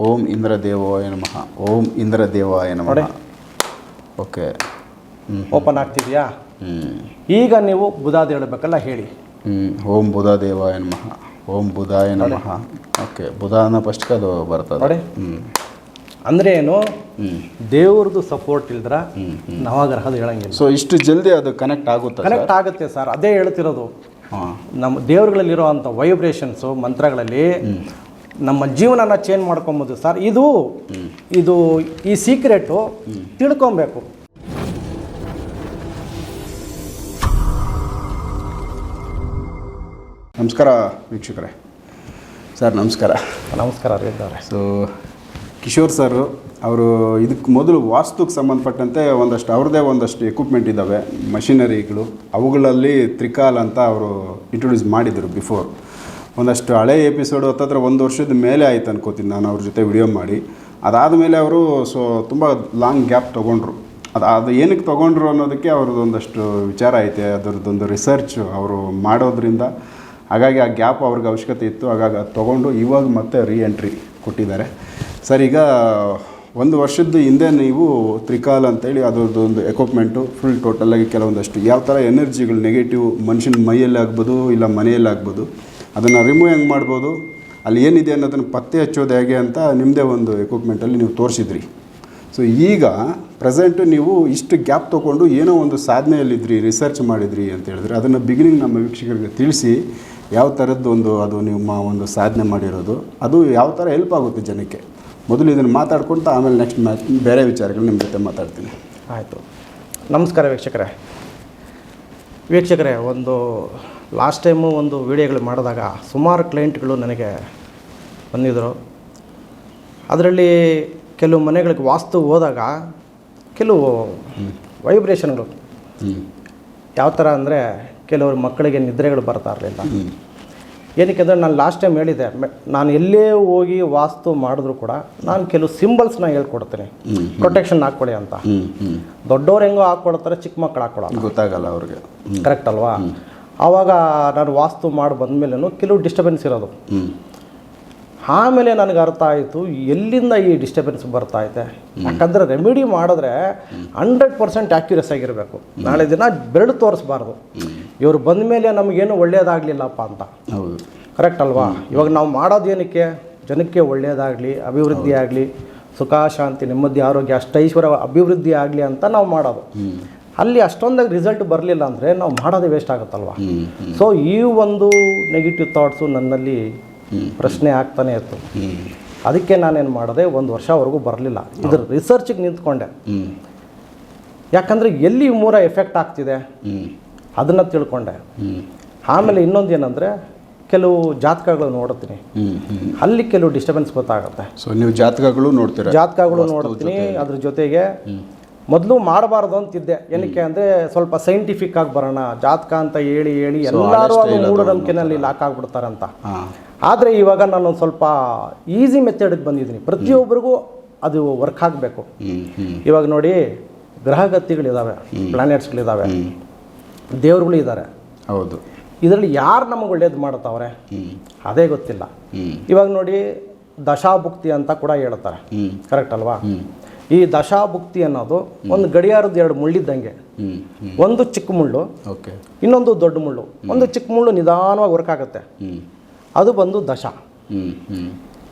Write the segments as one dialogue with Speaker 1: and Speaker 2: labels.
Speaker 1: ಓಂ ಇಂದ್ರ ದೇವಾಯ ನಮಃ. ಓಂ ಇಂದ್ರ ದೇವಾಯ ನಮಃ ಓಕೆ.
Speaker 2: ಓಪನ್ ಆಗ್ತಿದೆಯಾ? ಈಗ ನೀವು ಬುಧಾದ ಹೇಳಬೇಕಲ್ಲ ಹೇಳಿ.
Speaker 1: ಹ್ಞೂ ಓಂ ಬುಧದೇವಾಯ ನಮಃ. ಓಂ ಬುಧಾಯ ನಮಃ. ಓಕೆ. ಬುಧಾನ ಫಸ್ಟ್ಗೆ ಅದು ಬರ್ತದೆ.
Speaker 2: ನೋಡಿ.
Speaker 1: ಹ್ಞೂ
Speaker 2: ಅಂದ್ರೆ ಏನು? ದೇವ್ರದ್ದು ಸಪೋರ್ಟ್ ಇಲ್ದ್ರ ನವಗ್ರಹದ ಹೇಳಂಗಿಲ್ಲ.
Speaker 1: ಸೊ ಇಷ್ಟು ಜಲ್ದಿ ಅದು ಕನೆಕ್ಟ್ ಆಗುತ್ತೆ ಸರ್
Speaker 2: ಕನೆಕ್ಟ್ ಆಗುತ್ತೆ ಸರ್ ಅದೇ ಹೇಳ್ತಿರೋದು. ನಮ್ಮ ದೇವ್ರಗಳಲ್ಲಿರೋ ಅಂಥ ವೈಬ್ರೇಷನ್ಸು ಮಂತ್ರಗಳಲ್ಲಿ ನಮ್ಮ ಜೀವನನ ಚೇಂಜ್ ಮಾಡ್ಕೊಬೋದು. ಸರ್ ಇದು ಇದು ಈ ಸೀಕ್ರೆಟು ತಿಳ್ಕೊಬೇಕು.
Speaker 1: ನಮಸ್ಕಾರ ವೀಕ್ಷಕರೇ. ಸರ್ ನಮಸ್ಕಾರ.
Speaker 2: ನಮಸ್ಕಾರ ಇದ್ದಾರೆ
Speaker 1: ಸೊ ಕಿಶೋರ್ ಸರ್ ಅವರು ಇದಕ್ಕೆ ಮೊದಲು ವಾಸ್ತುಕ್ಕೆ ಸಂಬಂಧಪಟ್ಟಂತೆ ಒಂದಷ್ಟು ಅವ್ರದ್ದೇ ಒಂದಷ್ಟು ಎಕ್ವಿಪ್ಮೆಂಟ್ ಇದ್ದಾವೆ ಮಷಿನರಿಗಳು ಅವುಗಳಲ್ಲಿ ತ್ರಿಕಾಲ್ ಅಂತ ಅವರು ಇಂಟ್ರೊಡ್ಯೂಸ್ ಮಾಡಿದರು ಬಿಫೋರ್ ಒಂದಷ್ಟು ಹಳೆ ಎಪಿಸೋಡು ಹತ್ತತ್ರ ಒಂದು ವರ್ಷದ ಮೇಲೆ ಆಯ್ತು ಅನ್ಕೋತೀನಿ ನಾನು ಅವ್ರ ಜೊತೆ ವಿಡಿಯೋ ಮಾಡಿ. ಅದಾದ ಮೇಲೆ ಅವರು ಸೊ ತುಂಬ ಲಾಂಗ್ ಗ್ಯಾಪ್ ತೊಗೊಂಡ್ರು. ಅದು ಅದು ಏನಕ್ಕೆ ತೊಗೊಂಡ್ರು ಅನ್ನೋದಕ್ಕೆ ಅವ್ರದ್ದು ಒಂದಷ್ಟು ವಿಚಾರ ಐತೆ, ಅದರದ್ದೊಂದು ರಿಸರ್ಚ್ ಅವರು ಮಾಡೋದ್ರಿಂದ. ಹಾಗಾಗಿ ಆ ಗ್ಯಾಪ್ ಅವ್ರಿಗೆ ಅವಶ್ಯಕತೆ ಇತ್ತು, ಹಾಗಾಗಿ ಅದು ತೊಗೊಂಡು ಇವಾಗ ಮತ್ತೆ ರೀ ಎಂಟ್ರಿ ಕೊಟ್ಟಿದ್ದಾರೆ. ಸರ್, ಈಗ ಒಂದು ವರ್ಷದ ಹಿಂದೆ ನೀವು ತ್ರಿಕಾಲ್ ಅಂತೇಳಿ ಅದರದ್ದು ಒಂದು ಎಕ್ವಿಪ್ಮೆಂಟು ಫುಲ್ ಟೋಟಲಾಗಿ ಕೆಲವೊಂದಷ್ಟು ಯಾವ ಥರ ಎನರ್ಜಿಗಳು ನೆಗೆಟಿವ್ ಮನುಷ್ಯನ ಮೈಯಲ್ಲಿ ಆಗ್ಬೋದು ಇಲ್ಲ ಮನೆಯಲ್ಲಿ ಆಗ್ಬೋದು ಅದನ್ನು ರಿಮೂವ್ ಹೆಂಗೆ ಮಾಡ್ಬೋದು? ಅಲ್ಲಿ ಏನಿದೆ ಅನ್ನೋದನ್ನು ಪತ್ತೆ ಹಚ್ಚೋದು ಹೇಗೆ ಅಂತ ನಿಮ್ಮದೇ ಒಂದು ಎಕ್ವಿಪ್ಮೆಂಟಲ್ಲಿ ನೀವು ತೋರಿಸಿದ್ರಿ. ಸೊ ಈಗ ಪ್ರೆಸೆಂಟು ನೀವು ಇಷ್ಟು ಗ್ಯಾಪ್ ತೊಗೊಂಡು ಏನೋ ಒಂದು ಸಾಧನೆಯಲ್ಲಿದ್ದಿರಿ ರಿಸರ್ಚ್ ಮಾಡಿದ್ರಿ ಅಂತ ಹೇಳಿದ್ರೆ ಅದನ್ನು ಬಿಗಿನಿಂಗ್ ನಮ್ಮ ವೀಕ್ಷಕರಿಗೆ ತಿಳಿಸಿ ಯಾವ ಥರದ್ದು ಒಂದು ಅದು ನಿಮ್ಮ ಒಂದು ಸಾಧನೆ ಮಾಡಿರೋದು, ಅದು ಯಾವ ಥರ ಹೆಲ್ಪ್ ಆಗುತ್ತೆ ಜನಕ್ಕೆ. ಮೊದಲು ಇದನ್ನು ಮಾತಾಡ್ಕೊತ ಆಮೇಲೆ ನೆಕ್ಸ್ಟ್ ಮ್ಯಾಚ್ ಬೇರೆ ವಿಚಾರಗಳು ನಿಮ್ಮ ಜೊತೆ ಮಾತಾಡ್ತೀನಿ.
Speaker 2: ಆಯಿತು. ನಮಸ್ಕಾರ ವೀಕ್ಷಕರೇ. ವೀಕ್ಷಕರೇ ಒಂದು ಲಾಸ್ಟ್ ಟೈಮು ಒಂದು ವೀಡಿಯೋಗಳು ಮಾಡಿದಾಗ ಸುಮಾರು ಕ್ಲೈಂಟ್ಗಳು ನನಗೆ ಬಂದಿದ್ದರು. ಅದರಲ್ಲಿ ಕೆಲವು ಮನೆಗಳಿಗೆ ವಾಸ್ತು ಹೋದಾಗ ಕೆಲವು ವೈಬ್ರೇಷನ್ಗಳು ಯಾವ ಥರ ಅಂದರೆ ಕೆಲವರು ಮಕ್ಕಳಿಗೆ ನಿದ್ರೆಗಳು ಬರ್ತಾ ಇರಲಿಲ್ಲ. ಏನಕ್ಕೆ ಅಂದರೆ ನಾನು ಲಾಸ್ಟ್ ಟೈಮ್ ಹೇಳಿದೆ ನಾನು ಎಲ್ಲೇ ಹೋಗಿ ವಾಸ್ತು ಮಾಡಿದ್ರು ಕೂಡ ನಾನು ಕೆಲವು ಸಿಂಬಲ್ಸ್ನ ಹೇಳ್ಕೊಡ್ತೀನಿ. ಪ್ರೊಟೆಕ್ಷನ್ ಹಾಕ್ಕೊಳ್ಳಿ ಅಂತ. ದೊಡ್ಡವ್ರು ಹೆಂಗೋ ಹಾಕ್ಕೊಡ್ತಾರೆ ಚಿಕ್ಕ ಮಕ್ಕಳು ಹಾಕ್ಕೊಳ್ಳೋ
Speaker 1: ಗೊತ್ತಾಗಲ್ಲ ಅವ್ರಿಗೆ.
Speaker 2: ಕರೆಕ್ಟ್ ಅಲ್ವಾ? ಆವಾಗ ನಾನು ವಾಸ್ತು ಮಾಡಿ ಬಂದಮೇಲೂ ಕೆಲವು ಡಿಸ್ಟರ್ಬೆನ್ಸ್ ಇರೋದು. ಆಮೇಲೆ ನನಗೆ ಅರ್ಥ ಆಯಿತು ಎಲ್ಲಿಂದ ಈ ಡಿಸ್ಟರ್ಬೆನ್ಸ್ ಬರ್ತಾ ಐತೆ ಯಾಕಂದರೆ ರೆಮಿಡಿ ಮಾಡಿದ್ರೆ ಹಂಡ್ರೆಡ್ ಪರ್ಸೆಂಟ್ ಆ್ಯಕ್ಯುರಸ್ ಆಗಿರಬೇಕು. ನಾಳೆ ದಿನ ಬೆರಳು ತೋರಿಸ್ಬಾರ್ದು. ಇವ್ರು ಬಂದ ಮೇಲೆ ನಮಗೇನು ಒಳ್ಳೆಯದಾಗಲಿಲ್ಲಪ್ಪ ಅಂತ.
Speaker 1: ಹೌದು.
Speaker 2: ಕರೆಕ್ಟ್ ಅಲ್ವಾ? ಇವಾಗ ನಾವು ಮಾಡೋದು ಏನಕ್ಕೆ? ಜನಕ್ಕೆ ಒಳ್ಳೆಯದಾಗಲಿ ಅಭಿವೃದ್ಧಿ ಆಗಲಿ ಸುಖ ಶಾಂತಿ ನೆಮ್ಮದಿ ಆರೋಗ್ಯ ಅಷ್ಟೈಶ್ವರ್ಯ ಅಭಿವೃದ್ಧಿ ಆಗಲಿ ಅಂತ ನಾವು ಮಾಡೋದು. ಅಲ್ಲಿ ಅಷ್ಟೊಂದಾಗಿ ರಿಸಲ್ಟ್ ಬರಲಿಲ್ಲ ಅಂದರೆ ನಾವು ಮಾಡೋದೇ ವೇಸ್ಟ್ ಆಗುತ್ತಲ್ವಾ? ಸೊ ಈ ಒಂದು ನೆಗೆಟಿವ್ ಥಾಟ್ಸು ನನ್ನಲ್ಲಿ ಪ್ರಶ್ನೆ ಆಗ್ತಾನೆ ಇತ್ತು. ಅದಕ್ಕೆ ನಾನೇನು ಮಾಡಿದೆ ಒಂದು ವರ್ಷವರೆಗೂ ಬರಲಿಲ್ಲ. ಇದ್ರ ರಿಸರ್ಚಿಗೆ ನಿಂತ್ಕೊಂಡೆ. ಯಾಕಂದರೆ ಎಲ್ಲಿ ಮೂರ ಎಫೆಕ್ಟ್ ಆಗ್ತಿದೆ? ಅದನ್ನು ತಿಳ್ಕೊಂಡೆ. ಆಮೇಲೆ ಇನ್ನೊಂದು ಏನಂದರೆ ಕೆಲವು ಜಾತಕಗಳು ನೋಡ್ತೀನಿ. ಅಲ್ಲಿ ಕೆಲವು ಡಿಸ್ಟರ್ಬೆನ್ಸ್ ಗೊತ್ತಾಗುತ್ತೆ.
Speaker 1: ಸೊ ನೀವು ಜಾತಕಗಳು ನೋಡ್ತೀರಾ?
Speaker 2: ಜಾತಕಗಳು ನೋಡ್ತೀನಿ ಅದ್ರ ಜೊತೆಗೆ ಮೊದಲು ಮಾಡಬಾರ್ದು ಅಂತಿದ್ದೆ. ಏನಕ್ಕೆ ಅಂದರೆ ಸ್ವಲ್ಪ ಸೈಂಟಿಫಿಕ್ ಆಗಿ ಬರೋಣ ಜಾತಕ ಅಂತ ಹೇಳಿ ಹೇಳಿ ಎಲ್ಲರೂ ಅದು ಮೂಢನಂಬಿಕೆನಲ್ಲಿ ಲಾಕ್ ಆಗಿಬಿಡ್ತಾರೆ
Speaker 1: ಅಂತ.
Speaker 2: ಆದರೆ ಇವಾಗ ನಾನು ಒಂದು ಸ್ವಲ್ಪ ಈಸಿ ಮೆಥಡಿಗೆ ಬಂದಿದ್ದೀನಿ. ಪ್ರತಿಯೊಬ್ಬರಿಗೂ ಅದು ವರ್ಕ್ ಆಗಬೇಕು. ಇವಾಗ ನೋಡಿ ಗ್ರಹಗತಿಗಳಿದ್ದಾವೆ ಪ್ಲಾನೆಟ್ಸ್ಗಳಿದ್ದಾವೆ ದೇವ್ರುಗಳು ಇದ್ದಾರೆ.
Speaker 1: ಹೌದು.
Speaker 2: ಇದರಲ್ಲಿ ಯಾರು ನಮಗೆ ಒಳ್ಳೇದು ಮಾಡ್ತಾವ್ರೆ ಅದೇ ಗೊತ್ತಿಲ್ಲ. ಇವಾಗ ನೋಡಿ ದಶಾಭುಕ್ತಿ ಅಂತ ಕೂಡ ಹೇಳ್ತಾರೆ. ಕರೆಕ್ಟ್ ಅಲ್ವಾ? ಈ ದಶಾಭುಕ್ತಿ ಅನ್ನೋದು ಒಂದು ಗಡಿಯಾರದ ಎರಡು ಮುಳ್ಳಿದ್ದಂಗೆ. ಒಂದು ಚಿಕ್ಕ ಮುಳ್ಳು
Speaker 1: ಓಕೆ.
Speaker 2: ಇನ್ನೊಂದು ದೊಡ್ಡ ಮುಳ್ಳು. ಒಂದು ಚಿಕ್ಕ ಮುಳ್ಳು ನಿಧಾನವಾಗಿ ವರ್ಕ್ ಆಗುತ್ತೆ. ಅದು ಬಂದು ದಶ.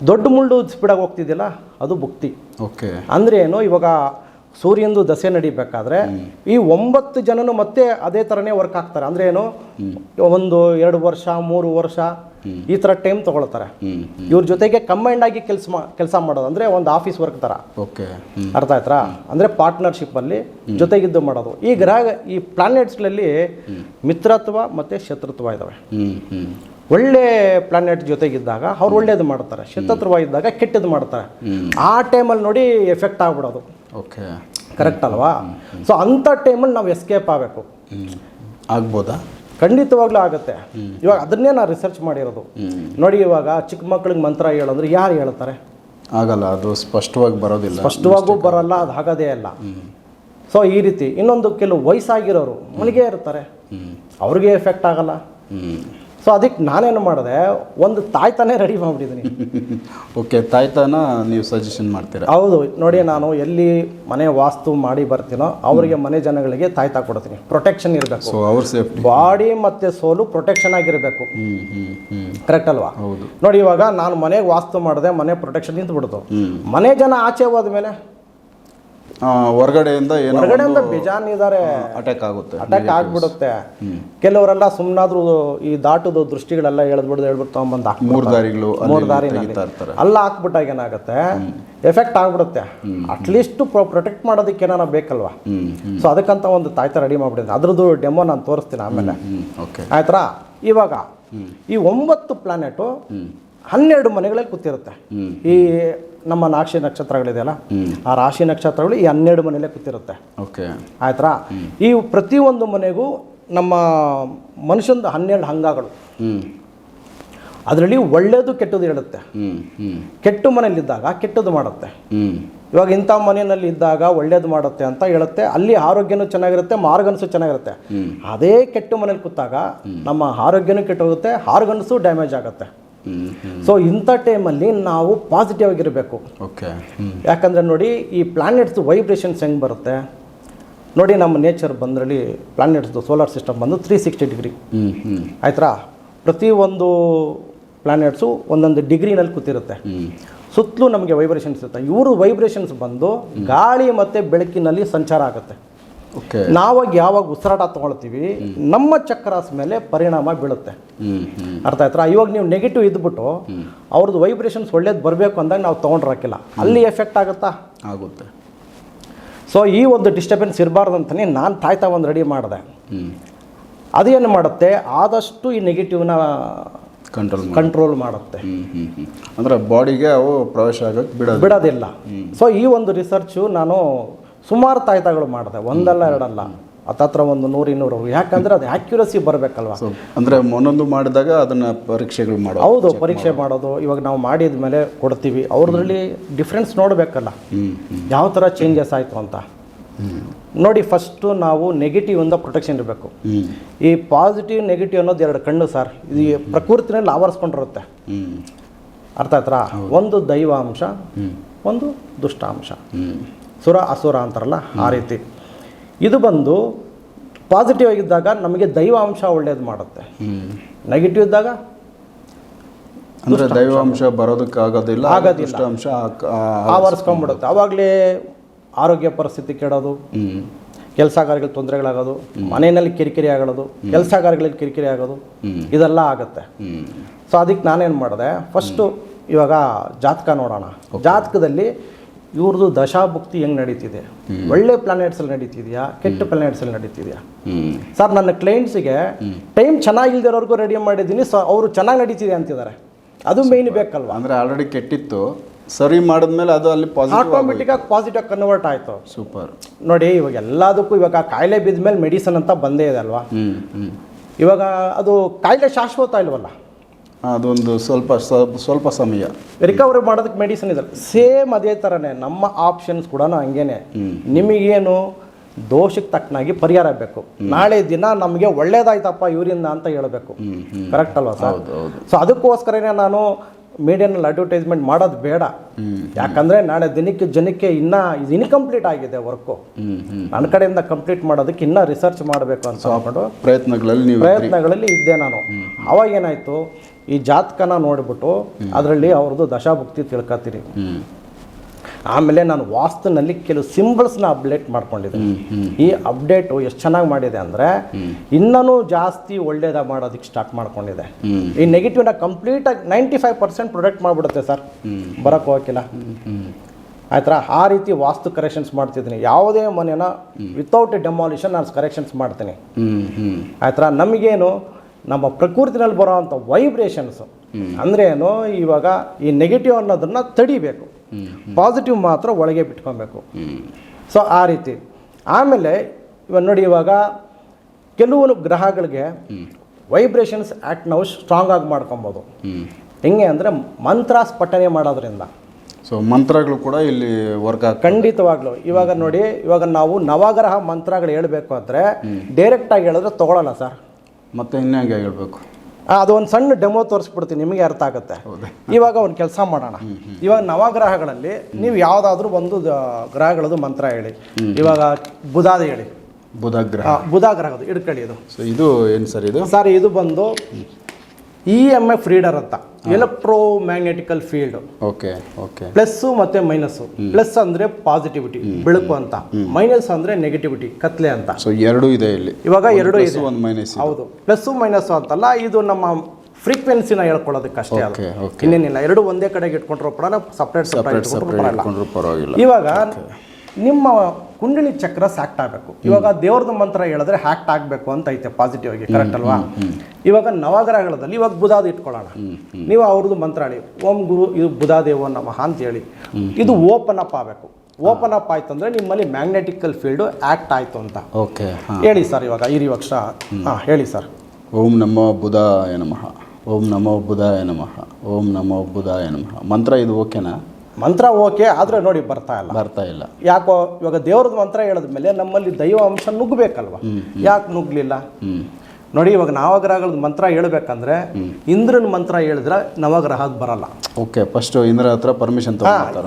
Speaker 2: ದೊಡ್ಡ ಮುಳ್ಳು ಸ್ಪೀಡಾಗಿ ಹೋಗ್ತಿದೆಯಲ್ಲ ಅದು ಭುಕ್ತಿ.
Speaker 1: ಓಕೆ.
Speaker 2: ಅಂದ್ರೆ ಏನು ಇವಾಗ ಸೂರ್ಯಂದು ದಸೆ ನಡಿಬೇಕಾದ್ರೆ ಈ ಒಂಬತ್ತು ಜನನು ಮತ್ತೆ ಅದೇ ಥರನೇ ವರ್ಕ್ ಆಗ್ತಾರೆ ಅಂದ್ರೆ ಏನು? ಒಂದು ಎರಡು ವರ್ಷ ಮೂರು ವರ್ಷ ಈ ಥರ ಟೈಮ್ ತಗೊಳ್ತಾರೆ. ಇವ್ರ ಜೊತೆಗೆ ಕಂಬೈಂಡ್ ಆಗಿ ಕೆಲಸ ಕೆಲಸ ಮಾಡೋದು ಅಂದ್ರೆ ಒಂದು ಆಫೀಸ್ ವರ್ಕ್ ತರ.
Speaker 1: ಓಕೆ.
Speaker 2: ಅರ್ಥ ಆಯ್ತಾ ಅಂದರೆ ಪಾರ್ಟ್ನರ್ಶಿಪ್ಪಲ್ಲಿ ಜೊತೆಗಿದ್ದು ಮಾಡೋದು. ಈ ಗ್ರಹ ಈ ಪ್ಲಾನೆಟ್ಸ್ಗಳಲ್ಲಿ ಮಿತ್ರತ್ವ ಮತ್ತೆ ಶತ್ರುತ್ವ ಇದ್ದಾವೆ ಒಳ್ಳೆ ಪ್ಲಾನೆಟ್ ಜೊತೆಗಿದ್ದಾಗ ಅವ್ರು ಒಳ್ಳೇದು ಮಾಡ್ತಾರೆ. ಶತ್ರುತ್ವ ಇದ್ದಾಗ ಕೆಟ್ಟದ್ದು ಮಾಡ್ತಾರೆ. ಆ ಟೈಮಲ್ಲಿ ನೋಡಿ ಎಫೆಕ್ಟ್ ಆಗ್ಬಿಡೋದು.
Speaker 1: ಓಕೆ
Speaker 2: ಕರೆಕ್ಟ್ ಅಲ್ವಾ? ಸೊ ಅಂಥ ಟೈಮಲ್ಲಿ ನಾವು ಎಸ್ಕೇಪ್ ಆಗಬೇಕು.
Speaker 1: ಆಗ್ಬೋದಾ?
Speaker 2: ಖಂಡಿತವಾಗ್ಲೂ ಆಗುತ್ತೆ. ಇವಾಗ ಅದನ್ನೇ ನಾನು ರಿಸರ್ಚ್ ಮಾಡಿರೋದು. ನೋಡಿ ಇವಾಗ ಚಿಕ್ಕ ಮಕ್ಳಿಗೆ ಮಂತ್ರ ಹೇಳಂದ್ರೆ ಯಾರು ಹೇಳ್ತಾರೆ?
Speaker 1: ಆಗಲ್ಲ ಅದು ಸ್ಪಷ್ಟವಾಗಿ ಬರೋದಿಲ್ಲ.
Speaker 2: ಸ್ಪಷ್ಟವಾಗೂ ಬರಲ್ಲ ಅದು ಆಗೋದೇ ಇಲ್ಲ ಸೊ ಈ ರೀತಿ ಇನ್ನೊಂದು ಕೆಲವು ವಯಸ್ಸಾಗಿರೋರು ಮನೆಗೆ ಇರ್ತಾರೆ. ಅವ್ರಿಗೆ ಎಫೆಕ್ಟ್ ಆಗಲ್ಲ. ಸೊ ಅದಕ್ಕೆ ನಾನೇನು ಮಾಡಿದೆ ಒಂದು ತಾಯ್ತಾನೆ ರೆಡಿ ಮಾಡಿಬಿಟ್ಟಿದ್ದೀನಿ.
Speaker 1: ಓಕೆ ತಾಯ್ತಾನ ನೀವು ಸಜೆಷನ್ ಮಾಡ್ತೀರಾ?
Speaker 2: ಹೌದು ನೋಡಿ ನಾನು ಎಲ್ಲಿ ಮನೆ ವಾಸ್ತು ಮಾಡಿ ಬರ್ತೀನೋ ಅವರಿಗೆ ಮನೆ ಜನಗಳಿಗೆ ತಾಯ್ತಾ ಕೊಡ್ತೀನಿ. ಪ್ರೊಟೆಕ್ಷನ್ ಇರಬೇಕು.
Speaker 1: ಸೊ ಅವ್ರ ಸೇಫ್ಟಿ
Speaker 2: ಬಾಡಿ ಮತ್ತು ಸೋಲು ಪ್ರೊಟೆಕ್ಷನ್ ಆಗಿರಬೇಕು. ಕರೆಕ್ಟ್ ಅಲ್ವಾ?
Speaker 1: ಹೌದು.
Speaker 2: ನೋಡಿ ಇವಾಗ ನಾನು ಮನೆಗೆ ವಾಸ್ತು ಮಾಡಿದೆ ಮನೆ ಪ್ರೊಟೆಕ್ಷನ್ ನಿಂತು ಬಿಡ್ತು ಮನೆ ಜನ ಆಚೆ ಹೋದ್ಮೇಲೆ
Speaker 1: ಹೊರಗಡೆಯಿಂದ
Speaker 2: ಹೊರಗಡೆಯಿಂದ ಬೇಜಾನ್ ಇದ್ದಾರೆ
Speaker 1: ಅಟ್ಯಾಕ್ ಆಗುತ್ತೆ.
Speaker 2: ಅಟ್ಯಾಕ್ ಆಗ್ಬಿಡುತ್ತೆ. ಕೆಲವರೆಲ್ಲ ಸುಮ್ಮನಾದ್ರೂ ಈ ದಾಟುದು ದೃಷ್ಟಿಗಳೆಲ್ಲ ಎಳ್ದ್ಬಿಡ್ದು ಹೇಳ್ಬಿಟ್ಟು ತಗೊಂಬಂದು
Speaker 1: ಮೂರು ದಾರಿಗಳು
Speaker 2: ಮೂರು ದಾರಿ ಅಲ್ಲ ಹಾಕ್ಬಿಟ್ಟಾಗ ಏನಾಗುತ್ತೆ? ಎಫೆಕ್ಟ್ ಆಗ್ಬಿಡುತ್ತೆ. ಅಟ್ಲೀಸ್ಟ್ ಪ್ರೊಟೆಕ್ಟ್ ಮಾಡೋದಕ್ಕೆ ಏನಾರ ಬೇಕಲ್ವಾ? ಸೊ ಅದಕ್ಕಂತ ಒಂದು ತಾಯ್ತ ರೆಡಿ ಮಾಡ್ಬಿಡಿದ್ರೆ ಅದ್ರದ್ದು ಡೆಮೋ ನಾನು ತೋರಿಸ್ತೀನಿ ಆಮೇಲೆ. ಆಯ್ತಾ ಇವಾಗ ಈ ಒಂಬತ್ತು ಪ್ಲಾನೆಟು ಹನ್ನೆರಡು ಮನೆಗಳಲ್ಲಿ ಕೂತಿರುತ್ತೆ. ಈ ನಮ್ಮ ನಾಕ್ಷಿ ನಕ್ಷತ್ರಗಳಿದೆಯಲ್ಲ? ಆ ರಾಶಿ ನಕ್ಷತ್ರಗಳು ಈ ಹನ್ನೆರಡು ಮನೆಯಲ್ಲೇ ಕೂತಿರುತ್ತೆ.
Speaker 1: ಓಕೆ.
Speaker 2: ಆಯ್ತಾ ಈ ಪ್ರತಿಯೊಂದು ಮನೆಗೂ ನಮ್ಮ ಮನುಷ್ಯಂದು ಹನ್ನೆರಡು ಅಂಗಗಳು.
Speaker 1: ಹ್ಮ್.
Speaker 2: ಅದರಲ್ಲಿ ಒಳ್ಳೆಯದು ಕೆಟ್ಟದ್ದು ಹೇಳುತ್ತೆ ಕೆಟ್ಟ ಮನೆಯಲ್ಲಿದ್ದಾಗ ಕೆಟ್ಟದ್ದು ಮಾಡುತ್ತೆ. ಇವಾಗ ಇಂಥ ಮನೆಯಲ್ಲಿ ಇದ್ದಾಗ ಒಳ್ಳೇದು ಮಾಡುತ್ತೆ ಅಂತ ಹೇಳುತ್ತೆ. ಅಲ್ಲಿ ಆರೋಗ್ಯನೂ ಚೆನ್ನಾಗಿರುತ್ತೆ ಮಾರ್ಗನಸು ಚೆನ್ನಾಗಿರುತ್ತೆ. ಅದೇ ಕೆಟ್ಟ ಮನೇಲಿ ಕೂತಾಗ ನಮ್ಮ ಆರೋಗ್ಯನೂ ಕೆಟ್ಟೋಗುತ್ತೆ ಆರ್ಗನ್ಸು ಡ್ಯಾಮೇಜ್ ಆಗುತ್ತೆ. ಸೊ ಇಂಥ ಟೈಮಲ್ಲಿ ನಾವು ಪಾಸಿಟಿವ್ ಆಗಿರಬೇಕು.
Speaker 1: ಓಕೆ
Speaker 2: ಯಾಕಂದರೆ ನೋಡಿ ಈ ಪ್ಲಾನೆಟ್ಸ್ ವೈಬ್ರೇಷನ್ಸ್ ಹೆಂಗೆ ಬರುತ್ತೆ? ನೋಡಿ ನಮ್ಮ ನೇಚರ್ ಬಂದರಲ್ಲಿ ಪ್ಲಾನೆಟ್ಸ್ದು ಸೋಲಾರ್ ಸಿಸ್ಟಮ್ ಬಂದು ತ್ರೀ ಸಿಕ್ಸ್ಟಿ ಡಿಗ್ರಿ ಆಯ್ತಾ ಪ್ರತಿಯೊಂದು ಪ್ಲಾನೆಟ್ಸು ಒಂದೊಂದು ಡಿಗ್ರಿನಲ್ಲಿ ಕೂತಿರುತ್ತೆ. ಸುತ್ತಲೂ ನಮಗೆ ವೈಬ್ರೇಷನ್ಸ್ ಇರುತ್ತೆ. ಇವರು ವೈಬ್ರೇಷನ್ಸ್ ಬಂದು ಗಾಳಿ ಮತ್ತು ಬೆಳಕಿನಲ್ಲಿ ಸಂಚಾರ ಆಗುತ್ತೆ. ನಾವಾಗ ಯಾವಾಗ ಉಸಿರಾಟ ತಗೊಳ್ತೀವಿ ನಮ್ಮ ಚಕ್ರಾಸ್ ಮೇಲೆ ಪರಿಣಾಮ ಬೀಳುತ್ತೆ. ಅರ್ಥ ಆಯ್ತಾ? ಇವಾಗ ನೀವು ನೆಗೆಟಿವ್ ಇದ್ಬಿಟ್ಟು ಅವ್ರದ್ದು ವೈಬ್ರೇಷನ್ಸ್ ಒಳ್ಳೇದು ಬರಬೇಕು ಅಂದಾಗ ನಾವು ತೊಗೊಂಡ್ರಾಕಿಲ್ಲ ಅಲ್ಲಿ ಎಫೆಕ್ಟ್ ಆಗುತ್ತಾ?
Speaker 1: ಆಗುತ್ತೆ.
Speaker 2: ಸೊ ಈ ಒಂದು ಡಿಸ್ಟರ್ಬೆನ್ಸ್ ಇರಬಾರ್ದು ಅಂತಲೇ ನಾನು ತಾಯ್ತಾ ಒಂದು ರೆಡಿ ಮಾಡಿದೆ. ಅದೇನು ಮಾಡುತ್ತೆ? ಆದಷ್ಟು ಈ ನೆಗೆಟಿವ್ನ
Speaker 1: ಕಂಟ್ರೋಲ್
Speaker 2: ಕಂಟ್ರೋಲ್ ಮಾಡುತ್ತೆ.
Speaker 1: ಅಂದರೆ ಬಾಡಿಗೆ ಅವು ಪ್ರವೇಶ ಆಗೋಕ್ಕೆ ಬಿಡೋದು
Speaker 2: ಬಿಡೋದಿಲ್ಲ. ಸೊ ಈ ಒಂದು ರಿಸರ್ಚು ನಾನು ಸುಮಾರು ತಾಯ್ತಾಗಳು ಮಾಡಿದೆ ಒಂದಲ್ಲ ಎರಡಲ್ಲ. ಹತ್ತತ್ರ ಒಂದು ನೂರು ಇನ್ನೂರು. ಯಾಕಂದ್ರೆ ಅದು ಆ್ಯಕ್ಯುರಸಿ ಬರಬೇಕಲ್ವ?
Speaker 1: ಅಂದ್ರೆ ಒಂದೊಂದು ಮಾಡಿದಾಗ ಅದನ್ನ ಪರೀಕ್ಷೆಗಳು ಮಾಡೋ
Speaker 2: ಹೌದು ಪರೀಕ್ಷೆ ಮಾಡೋದು. ಇವಾಗ ನಾವು ಮಾಡಿದ ಮೇಲೆ ಕೊಡ್ತೀವಿ. ಅವ್ರದ್ರಲ್ಲಿ ಡಿಫ್ರೆನ್ಸ್ ನೋಡಬೇಕಲ್ಲ. ಯಾವ ಥರ ಚೇಂಜಸ್ ಆಯಿತು ಅಂತ. ನೋಡಿ ಫಸ್ಟು ನಾವು ನೆಗೆಟಿವಿಂದ ಪ್ರೊಟೆಕ್ಷನ್ ಇರಬೇಕು. ಈ ಪಾಸಿಟಿವ್ ನೆಗೆಟಿವ್ ಅನ್ನೋದು ಎರಡು ಕಣ್ಣು ಸರ್ ಇದು ಈ ಪ್ರಕೃತಿನಲ್ಲಿ ಆವರಿಸ್ಕೊಂಡಿರುತ್ತೆ. ಅರ್ಥ ಆಯ್ತಾ ಒಂದು ದೈವಾಂಶ ಒಂದು ದುಷ್ಟಾಂಶ. ಸುರ ಅಸುರ ಅಂತಾರಲ್ಲ ಆ ರೀತಿ. ಇದು ಬಂದು ಪಾಸಿಟಿವ್ ಆಗಿದ್ದಾಗ ನಮಗೆ ದೈವಾಂಶ ಒಳ್ಳೇದು ಮಾಡುತ್ತೆ. ನೆಗೆಟಿವ್ ಇದ್ದಾಗ
Speaker 1: ಅಂದ್ರೆ ದೈವಾಂಶ ಬರೋದಕ್ಕೆ ಆಗೋದಿಲ್ಲ.
Speaker 2: ಆಗೋದಿಲ್ಲ.
Speaker 1: ಆ-
Speaker 2: ಆವರಿಸ್ಕೊಂಡ್ಬಿಡುತ್ತೆ. ಆವಾಗಲೇ ಆರೋಗ್ಯ ಪರಿಸ್ಥಿತಿ ಕೆಡೋದು. ಕೆಲಸ ಕಾರ್ಯಗಳ ತೊಂದರೆಗಳಾಗೋದು. ಮನೆಯಲ್ಲಿ ಕಿರಿಕಿರಿ ಆಗೋದು. ಕೆಲಸ ಕಾರ್ಯಗಳಲ್ಲಿ ಕಿರಿಕಿರಿ ಆಗೋದು. ಇದೆಲ್ಲ ಆಗುತ್ತೆ. ಸೊ ಅದಕ್ಕೆ ನಾನೇನು ಮಾಡಿದೆ? ಫಸ್ಟು ಇವಾಗ ಜಾತಕ ನೋಡೋಣ. ಜಾತಕದಲ್ಲಿ ಇವ್ರದ್ದು ದಶಾಭುಕ್ತಿ ಹೆಂಗೆ ನಡೀತಿದೆ? ಒಳ್ಳೆ ಪ್ಲಾನೆಟ್ಸಲ್ಲಿ ನಡೀತಿದೆಯಾ? ಕೆಟ್ಟ ಪ್ಲಾನೆಟ್ಸಲ್ಲಿ ನಡೀತಿದೆಯಾ? ಸರ್ ನನ್ನ ಕ್ಲೈಂಟ್ಸಿಗೆ ಟೈಮ್ ಚೆನ್ನಾಗಿಲ್ದಿರೋರ್ಗೂ ರೆಡಿ ಮಾಡಿದ್ದೀನಿ ಸೊ ಅವರು ಚೆನ್ನಾಗಿ ನಡೀತಿದೆ ಅಂತಿದ್ದಾರೆ. ಅದು ಮೇಯ್ನ್ ಬೇಕಲ್ವಾ?
Speaker 1: ಅಂದ್ರೆ ಆಲ್ರೆಡಿ ಕೆಟ್ಟಿತ್ತು. ಸರಿ ಮಾಡಿದ್ಮೇಲೆ ಅದು ಅಲ್ಲಿ ಆಟೋಮೆಟಿಕ್
Speaker 2: ಆಗಿ ಪಾಸಿಟಿವ್ ಕನ್ವರ್ಟ್ ಆಯಿತು.
Speaker 1: ಸೂಪರ್
Speaker 2: ನೋಡಿ ಇವಾಗ ಎಲ್ಲದಕ್ಕೂ ಇವಾಗ ಕಾಯಿಲೆ ಬಿದ್ದ ಮೇಲೆ ಮೆಡಿಸನ್ ಅಂತ ಬಂದೇ ಇದೆ ಅಲ್ವಾ? ಇವಾಗ ಅದು ಕಾಯಿಲೆ ಶಾಶ್ವತ ಇಲ್ವಲ್ಲ?
Speaker 1: ಅದೊಂದು ಸ್ವಲ್ಪ ಸ್ವಲ್ಪ- ಸಮಯ.
Speaker 2: ರಿಕವರಿ ಮಾಡೋದಕ್ಕೆ ಮೆಡಿಸಿನ್ ಇದೆ ಸೇಮ್ ಅದೇ ಥರನೇ ನಮ್ಮ ಆಪ್ಷನ್ಸ್ ಕೂಡ ಹಂಗೇನೆ. ನಿಮಗೇನು ದೋಷಕ್ಕೆ ತಕ್ಕನಾಗಿ ಪರಿಹಾರ ಬೇಕು. ನಾಳೆ ದಿನ ನಮಗೆ ಒಳ್ಳೇದಾಯ್ತಪ್ಪ ಇವರಿಂದ ಅಂತ ಹೇಳಬೇಕು. ಕರೆಕ್ಟ್ ಅಲ್ವಾ ಸರ್?
Speaker 1: ಹೌದು ಹೌದು.
Speaker 2: ಸೊ ಅದಕ್ಕೋಸ್ಕರನೇ ನಾನು ಮೀಡಿಯಾನಲ್ಲಿ ಅಡ್ವರ್ಟೈಸ್ಮೆಂಟ್ ಮಾಡೋದು ಬೇಡ. ಯಾಕಂದರೆ ನಾಳೆ ದಿನಕ್ಕೆ ಜನಕ್ಕೆ ಇನ್ನೂ ಇದು ಇನ್ಕಂಪ್ಲೀಟ್ ಆಗಿದೆ ವರ್ಕು ನನ್ನ ಕಡೆಯಿಂದ ಕಂಪ್ಲೀಟ್ ಮಾಡೋದಕ್ಕೆ ಇನ್ನೂ ರಿಸರ್ಚ್ ಮಾಡಬೇಕು ಅಂತ ಅಂದ್ಕೊಂಡು
Speaker 1: ಪ್ರಯತ್ನಗಳಲ್ಲಿ
Speaker 2: ಪ್ರಯತ್ನಗಳಲ್ಲಿ ಇದ್ದೆ ನಾನು. ಅವಾಗ ಏನಾಯಿತು? ಈ ಜಾತಕನ ನೋಡಿಬಿಟ್ಟು ಅದರಲ್ಲಿ ಅವ್ರದ್ದು ದಶಾಭುಕ್ತಿ ತಿಳ್ಕೊತೀನಿ
Speaker 1: ಹ್ಮ್
Speaker 2: ಆಮೇಲೆ ನಾನು ವಾಸ್ತುನಲ್ಲಿ ಕೆಲವು ಸಿಂಬಲ್ಸ್ನ ಅಪ್ಡೇಟ್ ಮಾಡ್ಕೊಂಡಿದ್ದೆ ಈ ಅಪ್ಡೇಟು ಎಷ್ಟು ಚೆನ್ನಾಗಿ ಮಾಡಿದೆ ಅಂದರೆ ಇನ್ನೂ ಜಾಸ್ತಿ ಒಳ್ಳೇದ ಮಾಡೋದಕ್ಕೆ ಸ್ಟಾರ್ಟ್ ಮಾಡ್ಕೊಂಡಿದೆ. ಈ ನೆಗೆಟಿವ್ನ ಕಂಪ್ಲೀಟಾಗಿ ನೈಂಟಿ ಫೈವ್ ಪರ್ಸೆಂಟ್ ಪ್ರೊಡಕ್ಟ್ ಮಾಡಿಬಿಡುತ್ತೆ ಸರ್ ಬರೋಕ್ಕೆ ಹೋಗಿಲ್ಲ. ಆಯ್ತಾ ಆ ರೀತಿ ವಾಸ್ತು ಕರೆಕ್ಷನ್ಸ್ ಮಾಡ್ತಿದ್ದೀನಿ. ಯಾವುದೇ ಮನೇನ ವಿತೌಟ್ ಡೆಮಾಲಿಷನ್ ನಾನು ಕರೆಕ್ಷನ್ಸ್ ಮಾಡ್ತೀನಿ. ಆಯ್ತಾ ನಮಗೇನು ನಮ್ಮ ಪ್ರಕೃತಿನಲ್ಲಿ ಬರೋವಂಥ ವೈಬ್ರೇಷನ್ಸು ಅಂದರೆ ಏನು? ಇವಾಗ ಈ ನೆಗೆಟಿವ್ ಅನ್ನೋದನ್ನು ತಡಿಬೇಕು. ಪಾಸಿಟಿವ್ ಮಾತ್ರ ಒಳಗೆ ಬಿಟ್ಕೊಬೇಕು. ಸೊ ಆ ರೀತಿ. ಆಮೇಲೆ ಇವಾಗ ನೋಡಿ ಇವಾಗ ಕೆಲವು ಗ್ರಹಗಳಿಗೆ ವೈಬ್ರೇಷನ್ಸ್ ಆ್ಯಕ್ಟ್ ನಾವು ಸ್ಟ್ರಾಂಗ್ ಆಗಿ ಮಾಡ್ಕೊಬೋದು. ಹೆಂಗೆ ಅಂದರೆ ಮಂತ್ರ ಸ್ಫಟನೆ ಮಾಡೋದ್ರಿಂದ.
Speaker 1: ಸೊ ಮಂತ್ರಗಳು ಕೂಡ ಇಲ್ಲಿ ವರ್ಕ್ ಖಂಡಿತವಾಗ್ಲು
Speaker 2: ಖಂಡಿತವಾಗ್ಲೂ. ಇವಾಗ ನೋಡಿ ಇವಾಗ ನಾವು ನವಗ್ರಹ ಮಂತ್ರಗಳು ಹೇಳಬೇಕು ಅಂದರೆ ಡೈರೆಕ್ಟಾಗಿ ಹೇಳಿದ್ರೆ ತೊಗೊಳಲ್ಲ ಸರ್
Speaker 1: ಮತ್ತೆ ಇನ್ನೇ ಹೇಳ್ಬೇಕು.
Speaker 2: ಅದೊಂದು ಸಣ್ಣ ಡೆಮೋ ತೋರಿಸ್ಬಿಡ್ತೀನಿ ನಿಮಗೆ ಅರ್ಥ ಆಗುತ್ತೆ. ಇವಾಗ ಒಂದು ಕೆಲಸ ಮಾಡೋಣ. ಇವಾಗ ನವಗ್ರಹಗಳಲ್ಲಿ ನೀವು ಯಾವುದಾದ್ರೂ ಒಂದು ಗ್ರಹಗಳದು ಗ್ರಹಗಳದ್ದು ಮಂತ್ರ ಹೇಳಿ. ಇವಾಗ ಬುಧಾದ ಹೇಳಿ.
Speaker 1: ಬುಧ ಗ್ರಹ.
Speaker 2: ಬುಧ ಗ್ರಹದ್ದು ಇಡ್ಕೊಳ್ಳಿ ಇದು.
Speaker 1: ಸೊ ಇದು ಏನು ಸರ್ ಇದು?
Speaker 2: ಸರ್ ಇದು ಬಂದು ಇ ಎಂ ಎಫ್ ರೀಡರ್ ಅಂತ. Electro magnetical field
Speaker 1: okay okay.
Speaker 2: Plus ಮತ್ತೆ ಮೈನಸ್ ಪ್ಲಸ್ ಅಂದ್ರೆ ಪಾಸಿಟಿವಿಟಿ ಬೆಳಕು ಅಂತ. ಮೈನಸ್ ಅಂದ್ರೆ ನೆಗೆಟಿವಿಟಿ ಕತ್ಲೆ ಅಂತ.
Speaker 1: ಸೊ ಎರಡು ಇದೆ ಇಲ್ಲಿ.
Speaker 2: ಇವಾಗ ಎರಡು ಇದೆ.
Speaker 1: ಒಂದು ಮೈನಸ್
Speaker 2: ಹೌದು. ಪ್ಲಸ್ಸು ಮೈನಸ್ಸು ಅಂತಲ್ಲ ಇದು ನಮ್ಮ ಫ್ರೀಕ್ವೆನ್ಸಿನ ಹೇಳ್ಕೊಳ್ಳೋದಕ್ಕೆ ಅಷ್ಟೇ ಅದು
Speaker 1: ಓಕೆ ಓಕೆ.
Speaker 2: ಇನ್ನೇನಿಲ್ಲ. ಎರಡು ಒಂದೇ ಕಡೆಗೆ ಇಟ್ಕೊಂಡ್ರು ಕೂಡ ಸಪ್ರೇಟ್
Speaker 1: ಸಪ್ರೇಟ್
Speaker 2: ಸಪ್ರೇಟ್
Speaker 1: ಸಪ್ರೇಟ್ ಇಟ್ಕೊಂಡ್ರು ಪರವಾಗಿಲ್ಲ.
Speaker 2: ಇವಾಗ ನಿಮ್ಮ ಕುಂಡಲಿ ಚಕ್ರ ಸ್ಯಾಕ್ಟ್ ಆಗಬೇಕು. ಇವಾಗ ದೇವ್ರದ್ದು ಮಂತ್ರ ಹೇಳಿದ್ರೆ ಹ್ಯಾಕ್ಟ್ ಆಗಬೇಕು ಅಂತ ಐತೆ ಪಾಸಿಟಿವ್ ಆಗಿ ಕರೆಕ್ಟ್ ಅಲ್ವಾ? ಇವಾಗ ನವಗ್ರಹಗಳಲ್ಲಿ ಇವಾಗ ಬುಧಾದ ಇಟ್ಕೊಳ್ಳೋಣ. ನೀವು ಅವ್ರದ್ದು ಮಂತ್ರ ಹೇಳಿ. ಓಂ ಗುರು ಇದು ಬುಧಾದೇವೋ ನಮಃ ಅಂತ ಹೇಳಿ. ಇದು ಓಪನ್ ಅಪ್ ಆಗಬೇಕು. ಓಪನ್ ಅಪ್ ಆಯ್ತು ಅಂದ್ರೆ ನಿಮ್ಮಲ್ಲಿ ಮ್ಯಾಗ್ನೆಟಿಕಲ್ ಫೀಲ್ಡ್ ಆಕ್ಟ್ ಆಯ್ತು ಅಂತ.
Speaker 1: ಓಕೆ
Speaker 2: ಹೇಳಿ ಸರ್ ಇವಾಗ ಇರಿ ವರ್ಷ ಹಾಂ ಹೇಳಿ ಸರ್
Speaker 1: ಓಂ ನಮೋ ಬುಧಾಯ ನಮಃ. ಓಂ ನಮೋ ಬುಧಾಯ ನಮಃ. ಓಂ ನಮೋ ಬುಧಾಯ ನಮಃ. ಮಂತ್ರ ಇದು ಓಕೆನಾ
Speaker 2: ಮಂತ್ರ ಓಕೆ ಆದ್ರೆ ನೋಡಿ ಬರ್ತಾ ಇಲ್ಲ.
Speaker 1: ಬರ್ತಾ ಇಲ್ಲ.
Speaker 2: ಯಾಕೋ ಇವಾಗ ದೇವ್ರದ್ದು ಮಂತ್ರ ಹೇಳಿದ್ಮೇಲೆ ನಮ್ಮಲ್ಲಿ ದೈವ ಅಂಶ ನುಗ್ಬೇಕಲ್ವ? ಯಾಕೆ ನುಗ್ಲಿಲ್ಲ? ನೋಡಿ ಇವಾಗ ನವಗ್ರಹಗಳದ್ದು ಮಂತ್ರ ಹೇಳ್ಬೇಕಂದ್ರೆ ಇಂದ್ರನ ಮಂತ್ರ ಹೇಳಿದ್ರೆ ನವಗ್ರಹದ ಬರಲ್ಲ.
Speaker 1: ಓಕೆ ಫಸ್ಟ್ ಇಂದ್ರ ಹತ್ರ ಪರ್ಮಿಷನ್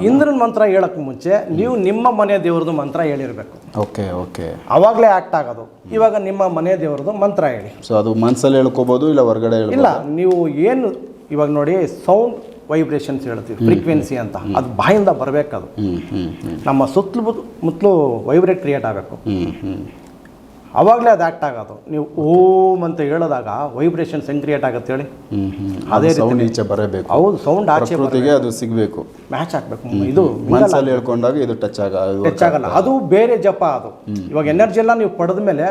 Speaker 2: ಇಂದ್ರನ ಮಂತ್ರ ಹೇಳಕ್ ಮುಂಚೆ ನೀವು ನಿಮ್ಮ ಮನೆ ದೇವ್ರದ್ದು ಮಂತ್ರ ಹೇಳಿರ್ಬೇಕು.
Speaker 1: Okay okay.
Speaker 2: ಅವಾಗಲೇ ಆಕ್ಟ್ ಆಗೋದು. ಇವಾಗ ನಿಮ್ಮ ಮನೆ ದೇವ್ರದ್ದು ಮಂತ್ರ ಹೇಳಿ.
Speaker 1: ಸೊ ಅದು ಮನಸ್ಸಲ್ಲಿ ಹೇಳ್ಕೋಬಹುದು ಇಲ್ಲ ಹೊರಗಡೆ
Speaker 2: ಇಲ್ಲ ನೀವು ಏನು ಇವಾಗ ನೋಡಿ ಸೌಂಡ್ ವೈಬ್ರೇಷನ್ಸ್ ಹೇಳ್ತೀವಿ ಫ್ರೀಕ್ವೆನ್ಸಿ ಅಂತ. ಅದು ಬಾಯಿಂದ ಬರಬೇಕದು. ನಮ್ಮ ಸುತ್ತಲೂ ಮುತ್ತಲು ವೈಬ್ರೇಟ್ ಕ್ರಿಯೇಟ್ ಆಗಬೇಕು. ಅವಾಗಲೇ ಅದು ಆ್ಯಕ್ಟ್ ಆಗೋದು. ನೀವು ಓಮ್ ಅಂತ ಹೇಳಿದಾಗ ವೈಬ್ರೇಷನ್ಸ್ ಹೆಂಗೆ ಕ್ರಿಯೇಟ್ ಆಗುತ್ತೆ ಹೇಳಿ? ಅದೇ
Speaker 1: ಸೌಂಡ್ ಈಚೆ ಬರಬೇಕು.
Speaker 2: ಹೌದು ಸೌಂಡ್ ಆಚೆ
Speaker 1: ಅದು ಸಿಗಬೇಕು.
Speaker 2: ಮ್ಯಾಚ್ ಆಗಬೇಕು. ಇದು
Speaker 1: ಮನಸ್ಸಲ್ಲಿ ಹೇಳ್ಕೊಂಡಾಗ ಇದು ಟಚ್ ಆಗ ಟಚ್
Speaker 2: ಆಗಲ್ಲ. ಅದು ಬೇರೆ ಜಪ ಅದು. ಇವಾಗ ಎನರ್ಜಿ ಎಲ್ಲ ನೀವು ಪಡೆದ ಮೇಲೆ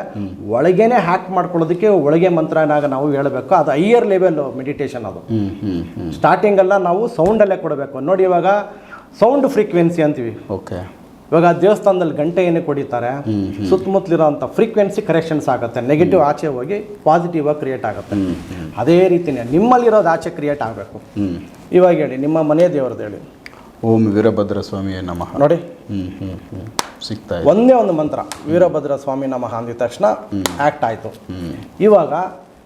Speaker 2: ಒಳಗೇನೆ ಹ್ಯಾಕ್ ಮಾಡ್ಕೊಳ್ಳೋದಕ್ಕೆ ಒಳಗೆ ಮಂತ್ರನಾಗ ನಾವು ಹೇಳಬೇಕು. ಅದು ಹೈಯರ್ ಲೆವೆಲ್ ಮೆಡಿಟೇಷನ್ ಅದು. ಸ್ಟಾರ್ಟಿಂಗ್ ಎಲ್ಲ ನಾವು ಸೌಂಡಲ್ಲೇ ಕೊಡಬೇಕು. ನೋಡಿ ಇವಾಗ ಸೌಂಡ್ ಫ್ರೀಕ್ವೆನ್ಸಿ ಅಂತೀವಿ.
Speaker 1: ಓಕೆ
Speaker 2: ಇವಾಗ ದೇವಸ್ಥಾನದಲ್ಲಿ ಗಂಟೆ ಏನೇ ಕೊಡಿತಾರೆ ಸುತ್ತಮುತ್ತಲಿರೋಂಥ ಫ್ರೀಕ್ವೆನ್ಸಿ ಕರೆಕ್ಷನ್ಸ್ ಆಗುತ್ತೆ. ನೆಗೆಟಿವ್ ಆಚೆ ಹೋಗಿ ಪಾಸಿಟಿವ್ ಆಗಿ ಕ್ರಿಯೇಟ್ ಆಗುತ್ತೆ. ಅದೇ ರೀತಿನೇ ನಿಮ್ಮಲ್ಲಿರೋದು ಆಚೆ ಕ್ರಿಯೇಟ್ ಆಗಬೇಕು. ಇವಾಗ ಹೇಳಿ ನಿಮ್ಮ ಮನೆ ದೇವ್ರದ್ದು ಹೇಳಿ.
Speaker 1: ಓಂ ವೀರಭದ್ರ ಸ್ವಾಮಿ ನಮಃ.
Speaker 2: ನೋಡಿ.
Speaker 1: ಸಿಗ್ತಾ
Speaker 2: ಒಂದೇ ಒಂದು ಮಂತ್ರ ವೀರಭದ್ರ ಸ್ವಾಮಿ ನಮಃ ಅಂದಿದ ತಕ್ಷಣ ಆಕ್ಟ್ ಆಯಿತು. ಇವಾಗ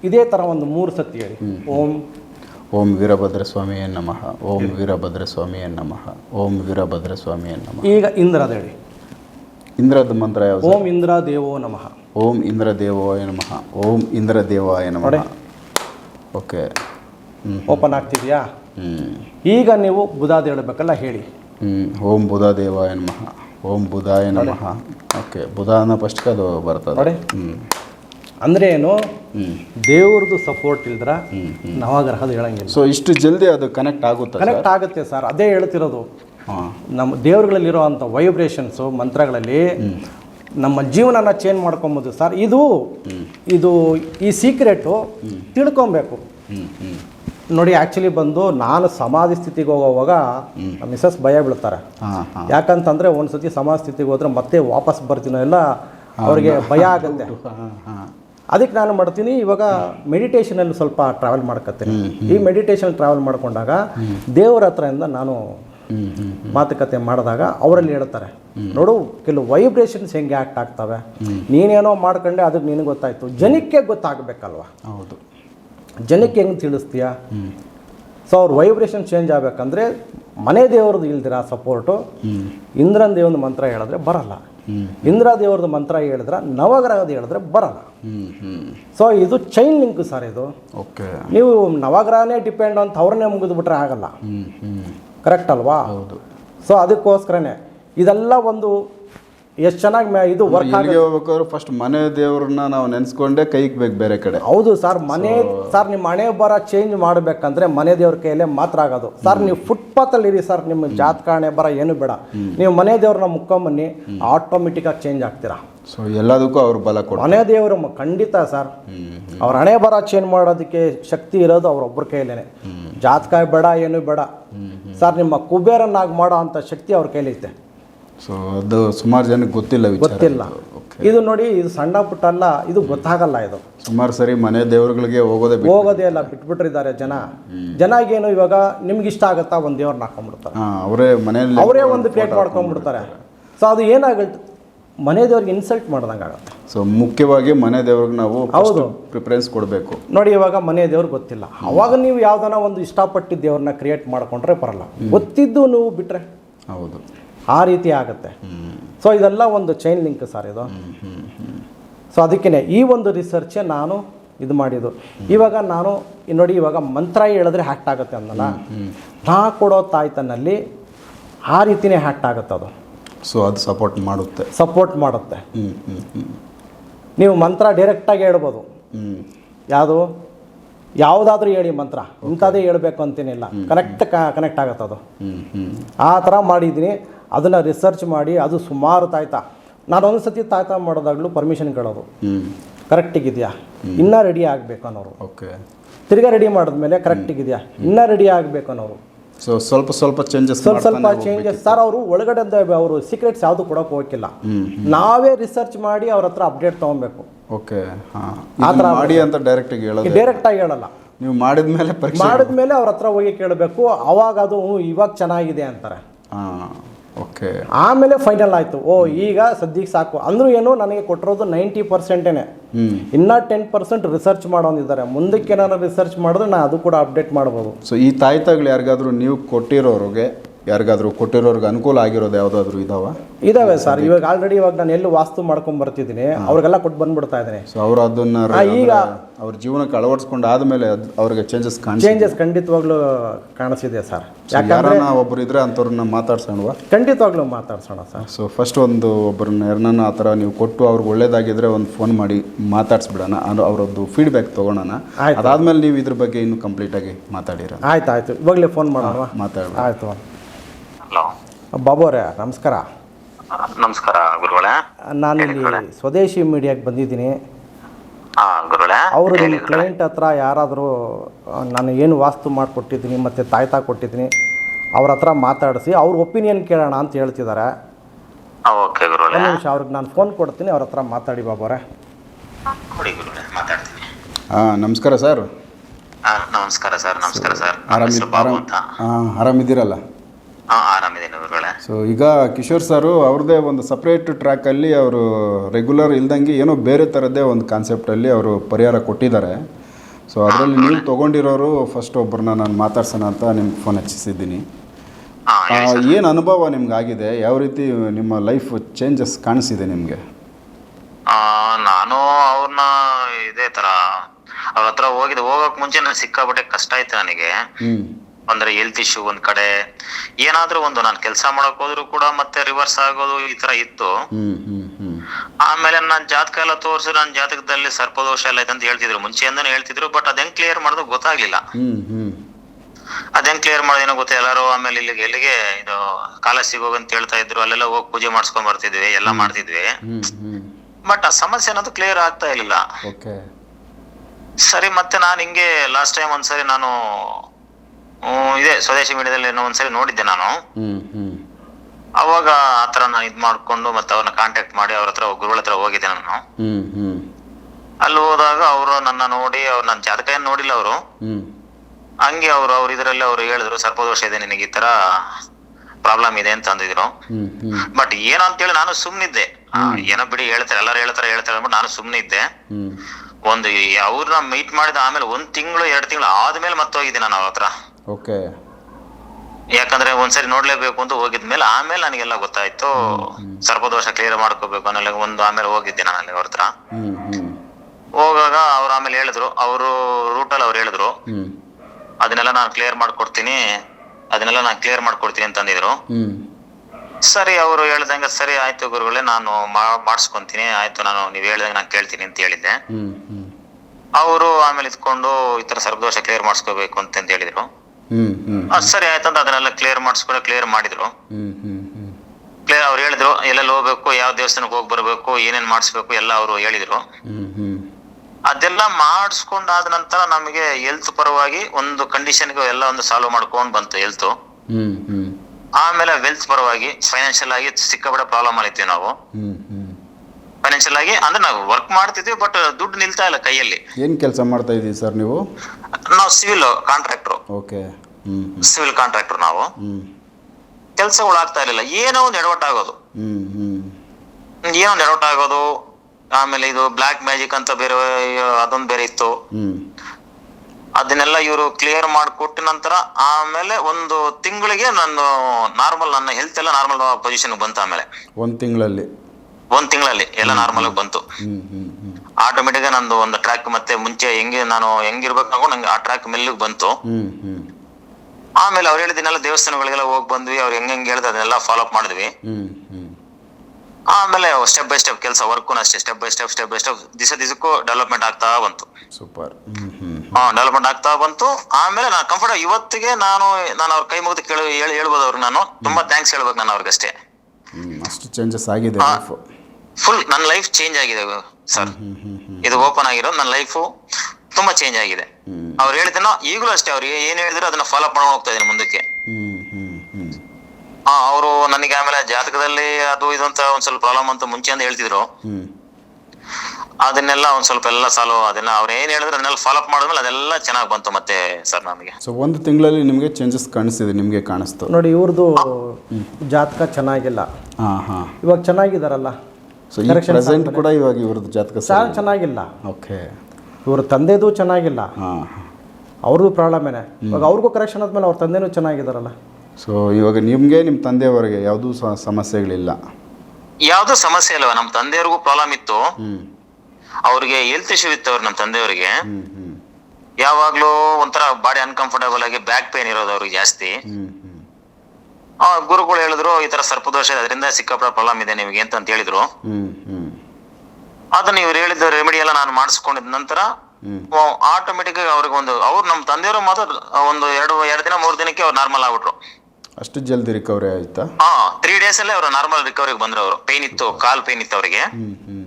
Speaker 2: ಇದೇ ಥರ ಒಂದು ಮೂರು ಸತಿ ಹೇಳಿ. ಓಂ
Speaker 1: ಓಂ ವೀರಭದ್ರ ಸ್ವಾಮಿಯೇ ನಮಃ. ಓಂ ವೀರಭದ್ರ ಸ್ವಾಮಿಯೇ ನಮಃ. ಓಂ ವೀರಭದ್ರ ಸ್ವಾಮಿಯೇ ನಮಃ.
Speaker 2: ಈಗ ಇಂದ್ರದ ಹೇಳಿ
Speaker 1: ಇಂದ್ರದ ಮಂತ್ರ ಯಾವುದು
Speaker 2: ಓಂ ಇಂದ್ರ ದೇವೋ ನಮಃ.
Speaker 1: ಓಂ ಇಂದ್ರ ದೇವಾಯ ನಮಃ. ಓಂ ಇಂದ್ರ ದೇವಾಯ ನಮಃ. ಓಕೆ.
Speaker 2: ಓಪನ್ ಆಗ್ತಿದೆಯಾ? ಈಗ ನೀವು ಬುಧಾದ ಹೇಳಬೇಕಲ್ಲ ಹೇಳಿ.
Speaker 1: ಓಂ ಬುಧ ದೇವಾಯ ನಮಃ. ಓಂ ಬುಧಾಯ ನಮಃ. ಓಕೆ. ಬುಧ ಅನ್ನೋ ಫಸ್ಟ್ಗೆ ಅದು ಬರ್ತದೆ. ಹ್ಞೂ
Speaker 2: ಅಂದ್ರೆ ಏನು? ದೇವ್ರದ್ದು ಸಪೋರ್ಟ್ ಇಲ್ದ್ರ ನವಗ್ರಹದ ಹೇಳಂಗಿಲ್ಲ.
Speaker 1: ಸೊ ಇಷ್ಟು ಜಲ್ದಿ ಅದು ಕನೆಕ್ಟ್ ಆಗುತ್ತೆ
Speaker 2: ಕನೆಕ್ಟ್ ಆಗುತ್ತೆ ಸರ್ ಅದೇ ಹೇಳ್ತಿರೋದು. ನಮ್ಮ ದೇವ್ರುಗಳಲ್ಲಿರೋ ಇರುವಂತ ವೈಬ್ರೇಷನ್ಸು ಮಂತ್ರಗಳಲ್ಲಿ ನಮ್ಮ ಜೀವನನ ಚೇಂಜ್ ಮಾಡ್ಕೊಬೋದು ಸರ್ ಇದು ಇದು ಈ ಸೀಕ್ರೆಟು ತಿಳ್ಕೊಬೇಕು. ನೋಡಿ ಆ್ಯಕ್ಚುಲಿ ಬಂದು ನಾನು ಸಮಾಧಿ ಸ್ಥಿತಿಗೆ ಹೋಗೋವಾಗ ಮಿಸಸ್ ಭಯ ಬೀಳ್ತಾರೆ. ಯಾಕಂತಂದರೆ ಒಂದು ಸತಿ ಸಮಾಧಿ ಸ್ಥಿತಿಗೆ ಹೋದ್ರೆ ಮತ್ತೆ ವಾಪಸ್ ಬರ್ತೀನೋ ಎಲ್ಲ ಅವ್ರಿಗೆ ಭಯ ಆಗುತ್ತೆ. ಅದಕ್ಕೆ ನಾನು ಮಾಡ್ತೀನಿ ಇವಾಗ ಮೆಡಿಟೇಷನಲ್ಲಿ ಸ್ವಲ್ಪ ಟ್ರಾವೆಲ್ ಮಾಡ್ಕೊತೀನಿ ಈ ಮೆಡಿಟೇಷನ್ ಟ್ರಾವೆಲ್ ಮಾಡ್ಕೊಂಡಾಗ ದೇವರ ಹತ್ರದಿಂದ ನಾನು ಮಾತುಕತೆ ಮಾಡಿದಾಗ ಅವರಲ್ಲಿ ಹೇಳ್ತಾರೆ ನೋಡು ಕೆಲವು ವೈಬ್ರೇಷನ್ಸ್ ಹೆಂಗೆ ಆ್ಯಕ್ಟ್ ಆಗ್ತವೆ. ನೀನೇನೋ ಮಾಡ್ಕೊಂಡೆ ಅದಕ್ಕೆ ನಿನಗೆ ಗೊತ್ತಾಯಿತು. ಜನಕ್ಕೆ ಗೊತ್ತಾಗಬೇಕಲ್ವ?
Speaker 1: ಹೌದು.
Speaker 2: ಜನಕ್ಕೆ ಹೆಂಗೆ ತಿಳಿಸ್ತೀಯ? ಸೊ ಅವ್ರ ವೈಬ್ರೇಷನ್ ಚೇಂಜ್ ಆಗಬೇಕಂದ್ರೆ ಮನೆ ದೇವ್ರದ್ದು ಇಲ್ದಿರ ಸಪೋರ್ಟು ಇಂದ್ರನ ದೇವನ ಮಂತ್ರ ಹೇಳಿದ್ರೆ ಬರಲ್ಲ. ಇಂದ್ರ ದೇವ್ರದ್ದು ಮಂತ್ರ ಹೇಳಿದ್ರೆ ನವಗ್ರಹದ ಹೇಳಿದ್ರೆ ಬರಲ್ಲ. ಸೊ ಇದು ಚೈನ್ ಲಿಂಕ್ ಸರ್ ಇದು.
Speaker 1: ಓಕೆ
Speaker 2: ನೀವು ನವಗ್ರಹನೇ ಡಿಪೆಂಡ್ ಅಂತ ಅವ್ರನ್ನೇ ಮುಗಿದ್ಬಿಟ್ರೆ ಆಗಲ್ಲ. ಕರೆಕ್ಟ್ ಅಲ್ವಾ?
Speaker 1: ಹೌದು.
Speaker 2: ಸೊ ಅದಕ್ಕೋಸ್ಕರನೇ ಇದೆಲ್ಲ ಒಂದು ಎಷ್ಟು ಚೆನ್ನಾಗಿ ಮ್ಯಾ ಇದು ವರ್ಕ್
Speaker 1: ಎಲ್ಲಿಗೆ ಹೋಗ್ಬೇಕಾದ್ರೆ ಫಸ್ಟ್ ಮನೆ ದೇವ್ರನ್ನ ನಾವು ನೆನೆಸ್ಕೊಂಡೇ ಕೈಗೆ ಬೇಕು ಬೇರೆ ಕಡೆ.
Speaker 2: ಹೌದು ಸರ್ ಮನೆ ಸರ್ ನಿಮ್ಮ ಮನೆ ಬರ ಚೇಂಜ್ ಮಾಡಬೇಕಂದ್ರೆ ಮನೆ ದೇವ್ರ ಕೈಯಲ್ಲೇ ಮಾತ್ರ ಆಗೋದು. ಸರ್ ನೀವು ಫುಟ್ಪಾತಲ್ಲಿ ಇರಿ ಸರ್ ನಿಮ್ಮ ಜಾತಕ ಹಣೆ ಬರ ಏನು ಬೇಡ. ನೀವು ಮನೆ ದೇವ್ರನ್ನ ಮುಕ್ಕೊಂಬನ್ನಿ ಆಟೋಮೆಟಿಕ್ಕಾಗಿ ಚೇಂಜ್ ಆಗ್ತೀರಾ.
Speaker 1: ಸೊ ಎಲ್ಲದಕ್ಕೂ ಅವ್ರ ಬಲ ಕೊಡ
Speaker 2: ಮನೆ ದೇವರು ಮ- ಖಂಡಿತ ಸರ್. ಅವ್ರ ಹಣೆ ಬರ ಚೇಂಜ್ ಮಾಡೋದಕ್ಕೆ ಶಕ್ತಿ ಇರೋದು ಅವ್ರೊಬ್ಬರ ಕೈಲೇನೆ ಜಾತಕ ಬೇಡ ಏನು ಬೇಡ. ಸರ್ ನಿಮ್ಮ ಕುಬೇರನ್ನಾಗಿ ಮಾಡೋ ಅಂಥ ಶಕ್ತಿ ಅವ್ರ ಕೈಲೈತೆ
Speaker 1: ಸೊ ಅದು ಸುಮಾರು ಜನಕ್ಕೆ ಗೊತ್ತಿಲ್ಲ ವಿಚಾರ.
Speaker 2: ಗೊತ್ತಿಲ್ಲ. ಇದು ನೋಡಿ ಇದು ಸಣ್ಣ ಪುಟ್ಟ ಅಲ್ಲ ಇದು ಗೊತ್ತಾಗಲ್ಲ ಇದು.
Speaker 1: ಸುಮಾರು ಸರಿ ಮನೆ ದೇವರುಗಳಿಗೆ ಹೋಗೋದೇ ಬಿಟ್ಟು
Speaker 2: ಹೋಗೋದೇ ಇಲ್ಲ ಬಿಟ್ಬಿಟ್ರಿದ್ದಾರೆ ಜನ. ಜನಾಗೇನು ಇವಾಗ ನಿಮ್ಗೆ ಇಷ್ಟ ಆಗುತ್ತಾ ಒಂದು ದೇವ್ರನ್ನ ಹಾಕೊಂಡ್ಬಿಡ್ತಾರೆ.
Speaker 1: ಹಾಂ ಅವರೇ ಮನೆಯಲ್ಲಿ
Speaker 2: ಅವರೇ ಒಂದು ಪ್ಲೇಟ್ ಮಾಡ್ಕೊಂಡ್ಬಿಡ್ತಾರೆ. ಸೊ ಅದು ಏನಾಗುತ್ತೆ ಮನೆ ದೇವ್ರಿಗೆ ಇನ್ಸಲ್ಟ್ ಮಾಡ್ದಂಗೆ ಆಗುತ್ತೆ.
Speaker 1: ಸೊ ಮುಖ್ಯವಾಗಿ ಮನೆ ದೇವ್ರಿಗೆ ನಾವು
Speaker 2: ಹೌದು.
Speaker 1: ಪ್ರಿಫರೆನ್ಸ್ ಕೊಡಬೇಕು.
Speaker 2: ನೋಡಿ ಇವಾಗ ಮನೆ ದೇವ್ರಿಗೆ ಗೊತ್ತಿಲ್ಲ. ಅವಾಗ ನೀವು ಯಾವ್ದಾನ ಒಂದು ಇಷ್ಟಪಟ್ಟಿದ್ದ ದೇವ್ರನ್ನ ಕ್ರಿಯೇಟ್ ಮಾಡ್ಕೊಂಡ್ರೆ ಬರಲ್ಲ ಗೊತ್ತಿದ್ದು ನೀವು ಬಿಟ್ರೆ.
Speaker 1: ಹೌದು.
Speaker 2: ಆ ರೀತಿ ಆಗುತ್ತೆ. ಸೊ ಇದೆಲ್ಲ ಒಂದು ಚೈನ್ ಲಿಂಕ್ ಸರ್ ಇದು. ಸೊ ಅದಕ್ಕೇ ಈ ಒಂದು ರಿಸರ್ಚೇ ನಾನು ಇದು ಮಾಡಿದ್ದು. ಇವಾಗ ನಾನು ನೋಡಿ ಇವಾಗ ಮಂತ್ರ ಹೇಳಿದ್ರೆ ಹ್ಯಾಕ್ಟ್ ಆಗುತ್ತೆ ಅಂದಲ್ಲ? ನಾ ಕೊಡೋ ತಾಯ್ತನಲ್ಲಿ ಆ ರೀತಿನೇ ಹ್ಯಾಕ್ಟ್ ಆಗುತ್ತೆ ಅದು.
Speaker 1: ಸೊ ಅದು ಸಪೋರ್ಟ್ ಮಾಡುತ್ತೆ.
Speaker 2: ಸಪೋರ್ಟ್ ಮಾಡುತ್ತೆ. ನೀವು ಮಂತ್ರ ಡೈರೆಕ್ಟಾಗಿ ಹೇಳ್ಬೋದು. ಯಾವುದು? ಯಾವುದಾದ್ರೂ ಹೇಳಿ ಮಂತ್ರ. ಇಂಥದ್ದೇ ಹೇಳ್ಬೇಕು ಅಂತೇನಿಲ್ಲ. ಕನೆಕ್ಟ್ ಕನೆಕ್ಟ್ ಆಗುತ್ತೆ ಅದು. ಆ ಥರ ಮಾಡಿದ್ದೀನಿ. ಅದನ್ನು ರಿಸರ್ಚ್ ಮಾಡಿ ಅದು ಸುಮಾರು ತಾಯ್ತ. ನಾನು ಒಂದು ಸತಿ ತಾಯ್ತ ಮಾಡೋದಾಗಲೂ ಪರ್ಮಿಷನ್ ಕೇಳೋದು
Speaker 1: ಕರೆಕ್ಟ್
Speaker 2: ಕರೆಕ್ಟಿಗಿದೆಯಾ ಇನ್ನೂ ರೆಡಿ ಆಗಬೇಕು ಅನ್ನೋರು.
Speaker 1: ಓಕೆ.
Speaker 2: ತಿರ್ಗಾ ರೆಡಿ ಮಾಡಿದ್ಮೇಲೆ ಕರೆಕ್ಟಿಗಿದೆಯಾ ಇನ್ನೂ ರೆಡಿ ಆಗಬೇಕು ಅನ್ನೋರು.
Speaker 1: ಸೊ ಸ್ವಲ್ಪ ಸ್ವಲ್ಪ ಚೇಂಜಸ್
Speaker 2: ಸ್ವಲ್ಪ ಸ್ವಲ್ಪ ಚೇಂಜಸ್ ಸರ್ ಅವರು ಒಳಗಡೆ ಅವರು ಸೀಕ್ರೆಟ್ಸ್ ಯಾವುದು ಕೊಡೋಕೆ ಹೋಗಿಲ್ಲ ನಾವೇ ರಿಸರ್ಚ್ ಮಾಡಿ ಅವ್ರ ಹತ್ರ ಅಪ್ಡೇಟ್ ತೊಗೊಬೇಕು.
Speaker 1: ಓಕೆ ಹಾಂ. ಮಾಡಿ ಅಂತ ಡೈರೆಕ್ಟಾಗಿ ಹೇಳೋದು
Speaker 2: ಡೈರೆಕ್ಟಾಗಿ ಹೇಳಲ್ಲ.
Speaker 1: ನೀವು ಮಾಡಿದ ಮೇಲೆ
Speaker 2: ಮಾಡಿದ್ಮೇಲೆ ಅವ್ರ ಹತ್ರ ಹೋಗಿ ಕೇಳಬೇಕು. ಅವಾಗ ಅದು ಇವಾಗ ಚೆನ್ನಾಗಿದೆ ಅಂತಾರೆ.
Speaker 1: ಹಾಂ. ಓಕೆ.
Speaker 2: ಆಮೇಲೆ ಫೈನಲ್ ಆಯಿತು. ಓ ಈಗ ಸದ್ಯಕ್ಕೆ ಸಾಕು. ಅಂದ್ರೂ ಏನು ನನಗೆ ಕೊಟ್ಟಿರೋದು ನೈಂಟಿ ಪರ್ಸೆಂಟೇನೆ ಇನ್ನೂ ಟೆನ್ ಪರ್ಸೆಂಟ್ ರಿಸರ್ಚ್ ಮಾಡೋದಿದ್ದಾರೆ ಮುಂದಕ್ಕೆ ನಾನು ರಿಸರ್ಚ್ ಮಾಡಿದ್ರೆ ನಾನು ಅದು ಕೂಡ ಅಪ್ಡೇಟ್ ಮಾಡ್ಬೋದು.
Speaker 1: ಸೊ ಈ ತಾಯ್ತಾಗಳು ಯಾರಿಗಾದ್ರೂ ನೀವು ಕೊಟ್ಟಿರೋರಿಗೆ ಯಾರಿಗಾದ್ರೂ ಕೊಟ್ಟಿರೋರ್ಗೆ ಅನುಕೂಲ ಆಗಿರೋದು ಯಾವುದಾದ್ರೂ ಇದಾವ?
Speaker 2: ಇದಾವೆ ಸರ್ ಇವಾಗ ಆಲ್ರೆಡಿ ಇವಾಗ ನಾನು ಎಲ್ಲಿ ವಾಸ್ತು ಮಾಡ್ಕೊಂಡ್ ಬರ್ತಿದ್ದೀನಿ. ಅವ್ರಿಗೆಲ್ಲ ಕೊಟ್ಟು ಬಂದ್ಬಿಡ್ತಾ ಇದ್ದೀನಿ.
Speaker 1: ಸೊ ಅವ್ರು ಅದನ್ನ
Speaker 2: ಈಗ-
Speaker 1: ಅವ್ರ ಜೀವನಕ್ಕೆ ಅಳವಡಿಸ್ಕೊಂಡು ಆದಮೇಲೆ ಅವ್ರಿಗೆ ಚೇಂಜಸ್
Speaker 2: ಚೇಂಜಸ್ ಖಂಡಿತವಾಗ್ಲೂ ಕಾಣಿಸಿದೆ ಸರ್ ಯಾಕಂದ್ರೆ
Speaker 1: ಒಬ್ಬರು ಇದ್ರೆ ಅಂಥವ್ರನ್ನ ಮಾತಾಡ್ಸೋಣವಾ?
Speaker 2: ಖಂಡಿತವಾಗ್ಲೂ ಮಾತಾಡ್ಸೋಣ ಸರ್
Speaker 1: ಸೊ ಫಸ್ಟ್ ಒಂದು ಒಬ್ಬರನ್ನ ಯಾರನ್ನ ಆ ಥರ ನೀವು ಕೊಟ್ಟು ಅವ್ರಿಗೆ ಒಳ್ಳೇದಾಗಿದ್ರೆ ಒಂದು ಫೋನ್ ಮಾಡಿ ಮಾತಾಡ್ಸ್ಬಿಡೋಣ. ಅವರದ್ದು ಫೀಡ್ಬ್ಯಾಕ್ ತೊಗೊಳೋಣ. ಅದಾದ್ಮೇಲೆ ನೀವು ಇದ್ರ ಬಗ್ಗೆ ಇನ್ನು ಕಂಪ್ಲೀಟಾಗಿ ಮಾತಾಡಿರ
Speaker 2: ಆಯ್ತು ಆಯ್ತು. ಇವಾಗಲೇ ಫೋನ್ ಮಾಡೋಣ
Speaker 1: ಮಾತಾಡೋಣ
Speaker 2: ಆಯ್ತು.
Speaker 3: ಹಲೋ.
Speaker 2: ಬಾಬು ಅವರೇ ನಮಸ್ಕಾರ.
Speaker 3: ನಮಸ್ಕಾರ ಗುರುಗಳೇ.
Speaker 2: ನಾನಿಲ್ಲಿ ಸ್ವದೇಶಿ ಮೀಡಿಯಾಗೆ ಬಂದಿದ್ದೀನಿ. ಅವರು ನಿಮ್ಮ ಕ್ಲೈಂಟ್ ಹತ್ರ ಯಾರಾದರೂ ನಾನು ಏನು ವಾಸ್ತು ಮಾಡಿಕೊಟ್ಟಿದ್ದೀನಿ ಮತ್ತು ತಾಯ್ತಾ ಕೊಟ್ಟಿದ್ದೀನಿ ಅವ್ರ ಹತ್ರ ಮಾತಾಡಿಸಿ ಅವ್ರ ಒಪಿನಿಯನ್ ಕೇಳೋಣ ಅಂತ ಹೇಳ್ತಿದ್ದಾರೆ.
Speaker 3: ಓಕೆ ಗುರುಗಳೇ.
Speaker 2: ಒಂದು ನಿಮಿಷ ಅವ್ರಿಗೆ ನಾನು ಫೋನ್ ಕೊಡ್ತೀನಿ ಅವ್ರ ಹತ್ರ ಮಾತಾಡಿ ಬಾಬೋರೆ.
Speaker 3: ಕೊಡಿ ಗುರುಗಳೇ ಮಾತಾಡ್ತೀನಿ.
Speaker 1: ಹಾಂ ನಮಸ್ಕಾರ ಸರ್.
Speaker 3: ಹಾ ನಮಸ್ಕಾರ ಸರ್ ನಮಸ್ಕಾರ ಸರ್.
Speaker 1: ಆರಾಮಿದ್ದೀರಲ್ಲ?
Speaker 3: ಹಾ ಆರಾಮಿದ್ದೀನಿ ಗುರುಗಳೇ
Speaker 1: ಸೊ ಈಗ ಕಿಶೋರ್ ಸರು ಅವ್ರದ್ದೇ ಒಂದು ಸಪ್ರೇಟ್ ಟ್ರ್ಯಾಕಲ್ಲಿ ಅವರು ರೆಗ್ಯುಲರ್ ಇಲ್ದಂಗೆ ಏನೋ ಬೇರೆ ಥರದ್ದೇ ಒಂದು ಕಾನ್ಸೆಪ್ಟಲ್ಲಿ ಅವರು ಪರಿಹಾರ ಕೊಟ್ಟಿದ್ದಾರೆ. ಸೊ ಅದರಲ್ಲಿ ನೀವು ತಗೊಂಡಿರೋರು ಫಸ್ಟ್ ಒಬ್ಬರನ್ನ ನಾನು ಮಾತಾಡ್ಸೋಣ ಅಂತ ನಿಮ್ಗೆ ಫೋನ್ ಹಚ್ಚಿಸಿದ್ದೀನಿ. ಏನು ಅನುಭವ ನಿಮ್ಗೆ ಆಗಿದೆ ಯಾವ ರೀತಿ ನಿಮ್ಮ ಲೈಫ್ ಚೇಂಜಸ್ ಕಾಣಿಸಿದೆ ನಿಮಗೆ?
Speaker 3: ನಾನು ಅವ್ರನ್ನ ಇದೇ ತರ ಅವ್ರ ಹತ್ರ ಹೋಗಿದ್ದೆ ಹೋಗಕ್ ಮುಂಚೆ ನನಗೆ ಸಿಕ್ಕಾಪಟ್ಟೆ ಕಷ್ಟ ಆಯ್ತು ನನಗೆ. ಅಂದ್ರೆ ಹೆಲ್ತ್ ಇಶ್ಯೂ ಒಂದ್ ಕಡೆ. ಏನಾದ್ರೂ ಒಂದು ನಾನು ಕೆಲಸ ಮಾಡಕ್ ಹೋದ್ರು ಕೂಡ ಮತ್ತೆ ರಿವರ್ಸ್ ಆಗೋದು ಈ ತರ ಇತ್ತು. ಆಮೇಲೆ ನಾನ್ ಜಾತಕ ಎಲ್ಲ ತೋರಿಸಿ ನನ್ನ ಜಾತಕದಲ್ಲಿ ಸರ್ಪದೋಷ ಎಲ್ಲ ಇದೆ ಅಂತ ಹೇಳ್ತಿದ್ರು. ಮುಂಚೆಯಿಂದನೂ ಹೇಳ್ತಿದ್ರು ಬಟ್ ಅದ್ ಹೆಂಗ್ ಕ್ಲಿಯರ್ ಮಾಡೋದು ಗೊತ್ತಾಗ್ಲಿಲ್ಲ. ಅದ್ ಹೆಂಗ್ ಕ್ಲಿಯರ್ ಮಾಡೋದೇನೋ ಗೊತ್ತ ಎಲ್ಲರೂ ಆಮೇಲೆ ಇಲ್ಲಿಗೆ ಎಲ್ಲಿಗೆ ಇದು ಕಾಲಸಿಗೆ ಹೋಗಿ ಅಂತ ಹೇಳ್ತಾ ಇದ್ರು. ಅಲ್ಲೆಲ್ಲ ಹೋಗಿ ಪೂಜೆ ಮಾಡಿಸ್ಕೊಂಡ್ ಬರ್ತಿದ್ವಿ ಎಲ್ಲ ಮಾಡ್ತಿದ್ವಿ. ಬಟ್ ಆ ಸಮಸ್ಯೆ ಅನ್ನೋದು ಕ್ಲಿಯರ್ ಆಗ್ತಾ ಇರ್ಲಿಲ್ಲ. ಸರಿ ಮತ್ತೆ ನಾನು ಹಿಂಗೆ ಲಾಸ್ಟ್ ಟೈಮ್ ಒಂದ್ಸರಿ ನಾನು ಇದೇ ಸ್ವದೇಶಿ ಮೀಡಿಯಾದಲ್ಲಿ ಏನೋ ಒಂದ್ಸರಿ ನೋಡಿದ್ದೆ ನಾನು. ಅವಾಗ ಆತರ ನಾನು ಇದ್ ಮಾಡ್ಕೊಂಡು ಮತ್ತೆ ಅವ್ರನ್ನ ಕಾಂಟ್ಯಾಕ್ಟ್ ಮಾಡಿ ಅವ್ರ ಹತ್ರ ಗುರುಗಳ ಹತ್ರ ಹೋಗಿದ್ದೆ ನಾನು. ಅಲ್ಲಿ ಹೋದಾಗ ಅವರು ನನ್ನ ನೋಡಿ ಅವ್ರು ನನ್ನ ಜಾತಕ ಏನ್ ನೋಡಿಲ್ಲ ಅವರು. ಹಂಗೆ ಅವರು ಅವ್ರ ಇದ್ರಲ್ಲಿ ಅವ್ರು ಹೇಳಿದ್ರು ಸರ್ಪದೋಷ ಇದೆ ನಿನಗೆ ಈ ತರ ಪ್ರಾಬ್ಲಮ್ ಇದೆ ಅಂತ ಅಂದಿದ್ರು. ಬಟ್ ಏನೋ ಅಂತೇಳಿ ನಾನು ಸುಮ್ನಿದ್ದೆ. ಏನೋ ಬಿಡಿ ಹೇಳ್ತಾರೆ ಎಲ್ಲರೂ ಹೇಳ್ತಾರೆ ಹೇಳ್ತಾರೆ ಅಂದ್ಬಿಟ್ಟು ನಾನು ಸುಮ್ನಿದ್ದೆ. ಒಂದು ಅವ್ರನ್ನ ಮೀಟ್ ಮಾಡಿದ ಆಮೇಲೆ ಒಂದ್ ತಿಂಗಳು ಎರಡು ತಿಂಗಳು ಆದ್ಮೇಲೆ ಮತ್ತೆ ಹೋಗಿದ್ದೆ ನಾನು ಅವ್ರ ಹತ್ರ.
Speaker 1: ಓಕೆ.
Speaker 3: ಯಾಕಂದ್ರೆ ಒಂದ್ಸರಿ ನೋಡ್ಲೇಬೇಕು ಅಂತ ಹೋಗಿದ್ಮೇಲೆ ಆಮೇಲೆ ನನಗೆಲ್ಲ ಗೊತ್ತಾಯ್ತು ಸರ್ಪದೋಷ ಕ್ಲಿಯರ್ ಮಾಡ್ಕೋಬೇಕು ಅನ್ನೋ ಒಂದು ಆಮೇಲೆ ಹೋಗಿದ್ದೆ ನಾನು ಅಲ್ಲಿ ಅವ್ರ ಹತ್ರ
Speaker 1: ಹ್ಞೂ ಹ್ಞೂ
Speaker 3: ಹೋಗಾಗ ಅವ್ರು ಆಮೇಲೆ ಹೇಳಿದ್ರು ಅವರು ರೂಟಲ್ಲಿ ಅವ್ರು ಹೇಳಿದ್ರು ಅದನ್ನೆಲ್ಲ ನಾನು ಕ್ಲಿಯರ್ ಮಾಡ್ಕೊಡ್ತೀನಿ ಅದನ್ನೆಲ್ಲ ನಾನು ಕ್ಲಿಯರ್ ಮಾಡ್ಕೊಡ್ತೀನಿ
Speaker 1: ಅಂತಂದಿದ್ರು
Speaker 3: ಸರಿ ಅವರು ಹೇಳ್ದಂಗೆ ಸರಿ ಆಯ್ತು ಗುರುಗಳೇ ನಾನು ಮಾಡಿಸ್ಕೊಂತೀನಿ ಆಯ್ತು ನಾನು ನೀವು ಹೇಳ್ದಂಗೆ ನಾನು ಕೇಳ್ತೀನಿ ಅಂತ ಹೇಳಿದ್ದೆ. ಅವರು ಆಮೇಲೆ ಇದ್ಕೊಂಡು ಈ ತರ ಸರ್ಪದೋಷ ಕ್ಲಿಯರ್ ಮಾಡಿಸ್ಕೋಬೇಕು ಅಂತ ಹೇಳಿದ್ರು. ಸರಿ ಆಯ್ತಂತ ಅದನ್ನೆಲ್ಲ ಕ್ಲಿಯರ್ ಮಾಡಿಸ್ಕೊಂಡು ಕ್ಲಿಯರ್ ಮಾಡಿದ್ರು. ಕ್ಲಿಯರ್ ಅವ್ರು ಹೇಳಿದ್ರು ಎಲ್ಲೆಲ್ಲಿ ಹೋಗ್ಬೇಕು ಯಾವ ದೇವಸ್ಥಾನಕ್ಕೆ ಹೋಗಿ ಬರ್ಬೇಕು ಏನೇನ್ ಮಾಡಿಸ್ಬೇಕು ಎಲ್ಲ ಅವರು ಹೇಳಿದ್ರು. ಅದೆಲ್ಲ ಮಾಡಿಸ್ಕೊಂಡಾದ ನಂತರ ನಮಗೆ ಹೆಲ್ತ್ ಪರವಾಗಿ ಒಂದು ಕಂಡೀಷನ್ಗೆ ಎಲ್ಲ ಒಂದು ಸಾಲ್ವ್ ಮಾಡ್ಕೊಂಡ್ ಬಂತು ಹೆಲ್ತ್ ಆಮೇಲೆ ವೆಲ್ತ್ ಪರವಾಗಿ ಫೈನಾನ್ಷಿಯಲ್ ಆಗಿ ಸಿಕ್ಕಾಪಟ್ಟೆ ಪ್ರಾಬ್ಲಮ್ ಆಗಿತ್ತು ನಾವು. ಫೈನಾನ್ಷಿಯಲ್ ಆಗಿ ಅಂದ್ರೆ ನಾವು ವರ್ಕ್ ಮಾಡ್ತಿದ್ವಿ ಬಟ್ ದುಡ್ಡು ನಿಲ್ತಾ ಇಲ್ಲ ಕೈಯಲ್ಲಿ.
Speaker 1: ಏನು ಕೆಲಸ ಮಾಡ್ತಾ ಇದ್ದೀವಿ ಸರ್ ನೀವು?
Speaker 3: ನಾವು civil contractor
Speaker 1: okay
Speaker 3: civil contractor ನಾವು. ಕೆಲಸಗಳು ಆಗ್ತಾ ಇರಲಿಲ್ಲ. ಏನೋ ಒಂದು ಎಡವಟ್ಟಾಗೋದು ಏನೋ ನೆರೋಟ್ ಆಗೋದು. ಆಮೇಲೆ ಇದು ಬ್ಲಾಕ್ ಮ್ಯಾಜಿಕ್ ಅಂತ ಬೇರೆ ಅದೊಂದು ಬೇರೆ ಇತ್ತು. ಅದನ್ನೆಲ್ಲ ಇವರು ಕ್ಲಿಯರ್ ಮಾಡಿಕೊಟ್ಟ ನಂತರ ಆಮೇಲೆ ಒಂದು ತಿಂಗಳಿಗೆ ನಾನು ನಾರ್ಮಲ್ ನನ್ನ ಹೆಲ್ತ್ ಎಲ್ಲ ನಾರ್ಮಲ್ ಪೊಸಿಷನ್ ಬಂತು ಆಮೇಲೆ.
Speaker 1: ಒಂದು ತಿಂಗಳಲ್ಲಿ.
Speaker 3: ಒಂದ್ ತಿಂಗಳಲ್ಲಿ ಎಲ್ಲ ನಾರ್ಮಲ್ ಆಗಿ ಬಂತು. ಆಟೋಮೆಟಿಕ್ ನಂದು ಒಂದು ಟ್ರ್ಯಾಕ್ ಮತ್ತೆ ಮುಂಚೆ ಹೆಂಗೆ ನಾನು ಹೆಂಗಿರ್ಬೇಕು ನಂಗೆ ಆ ಟ್ರ್ಯಾಕ್ ಮೆಲ್ಲಿಗೆ ಬಂತು. ಆಮೇಲೆ ಅವ್ರು ಹೇಳಿದಿನೆಲ್ಲ ದೇವಸ್ಥಾನಗಳಿಗೆಲ್ಲ ಹೋಗಿ ಬಂದ್ವಿ ಅವ್ರು ಹೆಂಗ್ ಹೆಂಗ್ ಹೇಳ್ದ ಅದನ್ನೆಲ್ಲ ಫಾಲೋ ಅಪ್ ಮಾಡಿದ್ವಿ. ಆಮೇಲೆ ಸ್ಟೆಪ್ ಬೈ ಸ್ಟೆಪ್ ಕೆಲಸ ವರ್ಕ್ ಅಷ್ಟೇ step by step step by step ದಿಸ ದಿಸಕ್ಕೂ ಡೆವಲಪ್ಮೆಂಟ್ ಆಗ್ತಾ ಬಂತು.
Speaker 1: ಸೂಪರ್
Speaker 3: ಹಾ ಡೆವಲಪ್ಮೆಂಟ್ ಆಗ್ತಾ ಬಂತು. ಆಮೇಲೆ ನಾನು ಕಂಫರ್ಟ್ ಇವತ್ತಿಗೆ ನಾನು ನಾನು ಅವ್ರ ಕೈ ಮುಗಿದು ಕೇಳಿ ಹೇಳಿ ಹೇಳ್ಬೋದು ಅವ್ರಿಗೆ ನಾನು. ತುಂಬಾ ಥ್ಯಾಂಕ್ಸ್ ಹೇಳ್ಬೇಕು ನಾನು ಅವ್ರಿಗಷ್ಟೇ.
Speaker 1: ಅಷ್ಟು ಚೇಂಜಸ್ ಆಗಿದೆ
Speaker 3: ಫುಲ್ ನನ್ನ ಲೈಫ್ ಚೇಂಜ್ ಆಗಿದೆ ಸರ್
Speaker 1: ಹ್ಞೂ ಹ್ಞೂ ಹ್ಞೂ
Speaker 3: ಇದು ಓಪನ್ ಆಗಿರೋ ನನ್ನ ಲೈಫು ತುಂಬಾ ಚೇಂಜ್ ಆಗಿದೆ.
Speaker 1: ಹ್ಞೂ
Speaker 3: ಅವ್ರು ಹೇಳಿದನೋ ಈಗಲೂ ಅಷ್ಟೇ ಅವ್ರಿಗೆ ಏನ್ ಹೇಳಿದ್ರು ಅದನ್ನ ಫಾಲೋ ಅಪ್ ಮಾಡ್ಕೊಂಡು ಹೋಗ್ತಾ ಇದೀನಿ ಮುಂದಕ್ಕೆ.
Speaker 1: ಹ್ಞೂ ಹ್ಞೂ ಹ್ಞೂ
Speaker 3: ಆ ಅವರು ನನಗೆ ಆಮೇಲೆ ಜಾತಕದಲ್ಲಿ ಅದು ಇದು ಅಂತ ಒಂದ್ ಸ್ವಲ್ಪ ಪ್ರಾಬ್ಲಮ್ ಅಂತ ಮುಂಚೆ ಅಂತ ಹೇಳ್ತಿದ್ರು.
Speaker 1: ಹ್ಞೂ
Speaker 3: ಅದನ್ನೆಲ್ಲ ಒಂದ್ ಸ್ವಲ್ಪ ಎಲ್ಲ ಸಾಲು ಅದನ್ನ ಅವ್ರು ಏನ್ ಹೇಳಿದ್ರು ಅದನ್ನೆಲ್ಲ ಫಾಲೋ ಅಪ್ ಮಾಡಿದ್ಮೇಲೆ ಅದೆಲ್ಲ ಚೆನ್ನಾಗಿ ಬಂತು ಮತ್ತೆ ಸರ್ ನಮಗೆ.
Speaker 1: ಸೊ ಒಂದು ತಿಂಗಳಲ್ಲಿ ನಿಮಗೆ ಚೇಂಜಸ್ ಕಾಣಿಸ್ತಿದೆ ನಿಮಗೆ ಕಾಣಿಸ್ತು.
Speaker 2: ನೋಡಿ ಇವ್ರದ್ದು ಜಾತಕ ಚೆನ್ನಾಗಿಲ್ಲ.
Speaker 1: ಹಾ ಹಾ.
Speaker 2: ಇವಾಗ ಚೆನ್ನಾಗಿದಾರಲ್ಲ.
Speaker 1: ಸೊ ಈ ಪ್ರೆಸೆಂಟ್ ಕೂಡ ಇವಾಗ ಇವ್ರದ್ದು ಜಾತಕ
Speaker 2: ಸಾರ್. ಚೆನ್ನಾಗಿಲ್ಲ.
Speaker 1: ಓಕೆ
Speaker 2: ಇವ್ರ ತಂದೆದು ಚೆನ್ನಾಗಿಲ್ಲ.
Speaker 1: ಹಾಂ.
Speaker 2: ಅವ್ರದ್ದು ಪ್ರಾಬ್ಲಮೇನೆ ಇವಾಗ ಅವ್ರಿಗೂ ಕರೆಕ್ಷನ್ ಆದ್ಮೇಲೆ ಅವ್ರ ತಂದೆನೂ ಚೆನ್ನಾಗಿದಾರಲ್ಲ.
Speaker 1: ಸೊ ಇವಾಗ ನಿಮಗೆ ನಿಮ್ಮ ತಂದೆಯವರಿಗೆ ಯಾವುದೂ ಸಮಸ್ಯೆಗಳಿಲ್ಲ?
Speaker 3: ಯಾವ್ದು ಸಮಸ್ಯೆ ಇಲ್ಲ ನಮ್ಮ ತಂದೆಯವ್ರಿಗೂ ಪ್ರಾಬ್ಲಮ್ ಇತ್ತು.
Speaker 1: ಹ್ಞೂ
Speaker 3: ಅವ್ರಿಗೆ ಹೆಲ್ತ್ ಇಶ್ಯೂ ಇತ್ತು ಅವ್ರು ನಮ್ಮ ತಂದೆಯವ್ರಿಗೆ.
Speaker 1: ಹ್ಞೂ ಹ್ಞೂ
Speaker 3: ಯಾವಾಗ್ಲೂ ಒಂಥರ ಬಾಡಿ ಅನ್ಕಂಫರ್ಟಬಲ್ ಆಗಿ ಬ್ಯಾಕ್ ಪೇನ್ ಇರೋದು ಅವ್ರಿಗೆ ಜಾಸ್ತಿ.
Speaker 1: ಹ್ಞೂ
Speaker 3: ಗುರುಗಳು ಹೇಳಿದ್ರು ಈ ತರ ಸರ್ಪದೋಷ ಇದೆ ಅದರಿಂದ ಸಿಕ್ಕಾಪಟ್ಟೆ ಪ್ರಾಬ್ಲಮ್ ಇದೆ ನಿಮಗೆ ಅಂತ ಅಂತ ಹೇಳಿದ್ರು.
Speaker 1: ಹ್ಞೂ
Speaker 3: ಅದನ್ನ ಇವ್ರು ಹೇಳಿದ ರೆಮಿಡಿ ಎಲ್ಲ ನಾನು ಮಾಡಿಸ್ಕೊಂಡಿದ ನಂತರ ಆಟೋಮೆಟಿಕ್ ಆಗಿ ಅವ್ರಿಗೆ ಒಂದು ಅವ್ರು ನಮ್ಮ ತಂದೆಯವರು ಮಾತ್ರ ಒಂದು ಎರಡು ಎರಡು ದಿನ ಮೂರು ದಿನಕ್ಕೆ ಅವ್ರು ನಾರ್ಮಲ್ ಆಗ್ಬಿಟ್ರು.
Speaker 1: ಅಷ್ಟು ಜಲ್ದಿ ರಿಕವರಿ ಆಯ್ತಾ?
Speaker 3: ಹಾ ತ್ರೀ ಡೇಸ್ ಅಲ್ಲೇ ಅವ್ರು ನಾರ್ಮಲ್ ರಿಕವರಿ ಬಂದ್ರು ಅವರು. ಪೇನ್ ಇತ್ತು ಕಾಲ್ ಪೇನ್ ಇತ್ತು ಅವರಿಗೆ.
Speaker 1: ಹ್ಮ್ ಹ್ಮ್.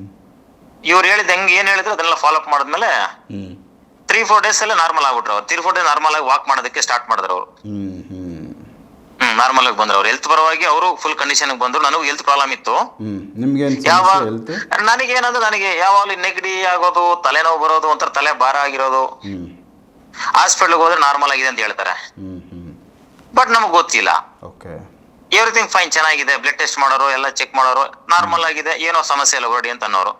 Speaker 3: ಇವ್ರು ಹೇಳಿದ ಹೆಂಗ್ ಏನ್ ಹೇಳಿದ್ರು ಅದನ್ನೆಲ್ಲ ಫಾಲೋ ಅಪ್ ಮಾಡಿದ್ಮೇಲೆ ತ್ರೀ ಫೋರ್ ಡೇಸ್ ಅಲ್ಲೇ ನಾರ್ಮಲ್ ಆಗ್ಬಿಟ್ರು ಅವ್ರು. ತ್ರೀ ಫೋರ್ ಡೇಸ್ ನಾರ್ಮಲ್ ಆಗಿ ವಾಕ್ ಮಾಡೋದಕ್ಕೆ ಸ್ಟಾರ್ಟ್ ಮಾಡಿದ್ರು ಅವರು.
Speaker 1: ಹ್ಮ್ ಹ್ಞೂ
Speaker 3: ಹ್ಮ್ ನಾರ್ಮಲ್ ಆಗಿ ಬಂದ್ರು ಅವ್ರು. ಹೆಲ್ತ್ ಪರವಾಗಿ ಅವರು ಫುಲ್ ಕಂಡೀಷನ್ ಬಂದ್ರು. ನನಗೂ ಹೆಲ್ತ್ ಪ್ರಾಬ್ಲಮ್ ಇತ್ತು.
Speaker 1: ನನಗೆ ಏನಂದ್ರೆ
Speaker 3: ಯಾವಾಗ ನನಗೆ ಯಾವಾಗಲೂ ನೆಗಡಿ ಆಗೋದು ತಲೆನೋವು ಬರೋದು ಒಂಥರ ತಲೆ ಭಾರ ಆಗಿರೋದು.
Speaker 1: ಹಾಸ್ಪಿಟಲ್ಗೆ
Speaker 3: ಹಾಸ್ಪಿಟ್ಲ್ಗೆ ಹೋದ್ರೆ ನಾರ್ಮಲ್ ಆಗಿದೆ ಅಂತ ಹೇಳ್ತಾರೆ. ಬಟ್ ನಮಗೆ ಗೊತ್ತಿಲ್ಲ.
Speaker 1: ಓಕೆ
Speaker 3: ಎವ್ರಿಥಿಂಗ್ ಫೈನ್ ಚೆನ್ನಾಗಿದೆ. ಬ್ಲಡ್ ಟೆಸ್ಟ್ ಮಾಡೋರು ಎಲ್ಲ ಚೆಕ್ ಮಾಡೋರು ನಾರ್ಮಲ್ ಆಗಿದೆ. ಏನೋ ಸಮಸ್ಯೆ ಇಲ್ಲ ಹೊರಡಿ ಅಂತ ಅನ್ನೋರು.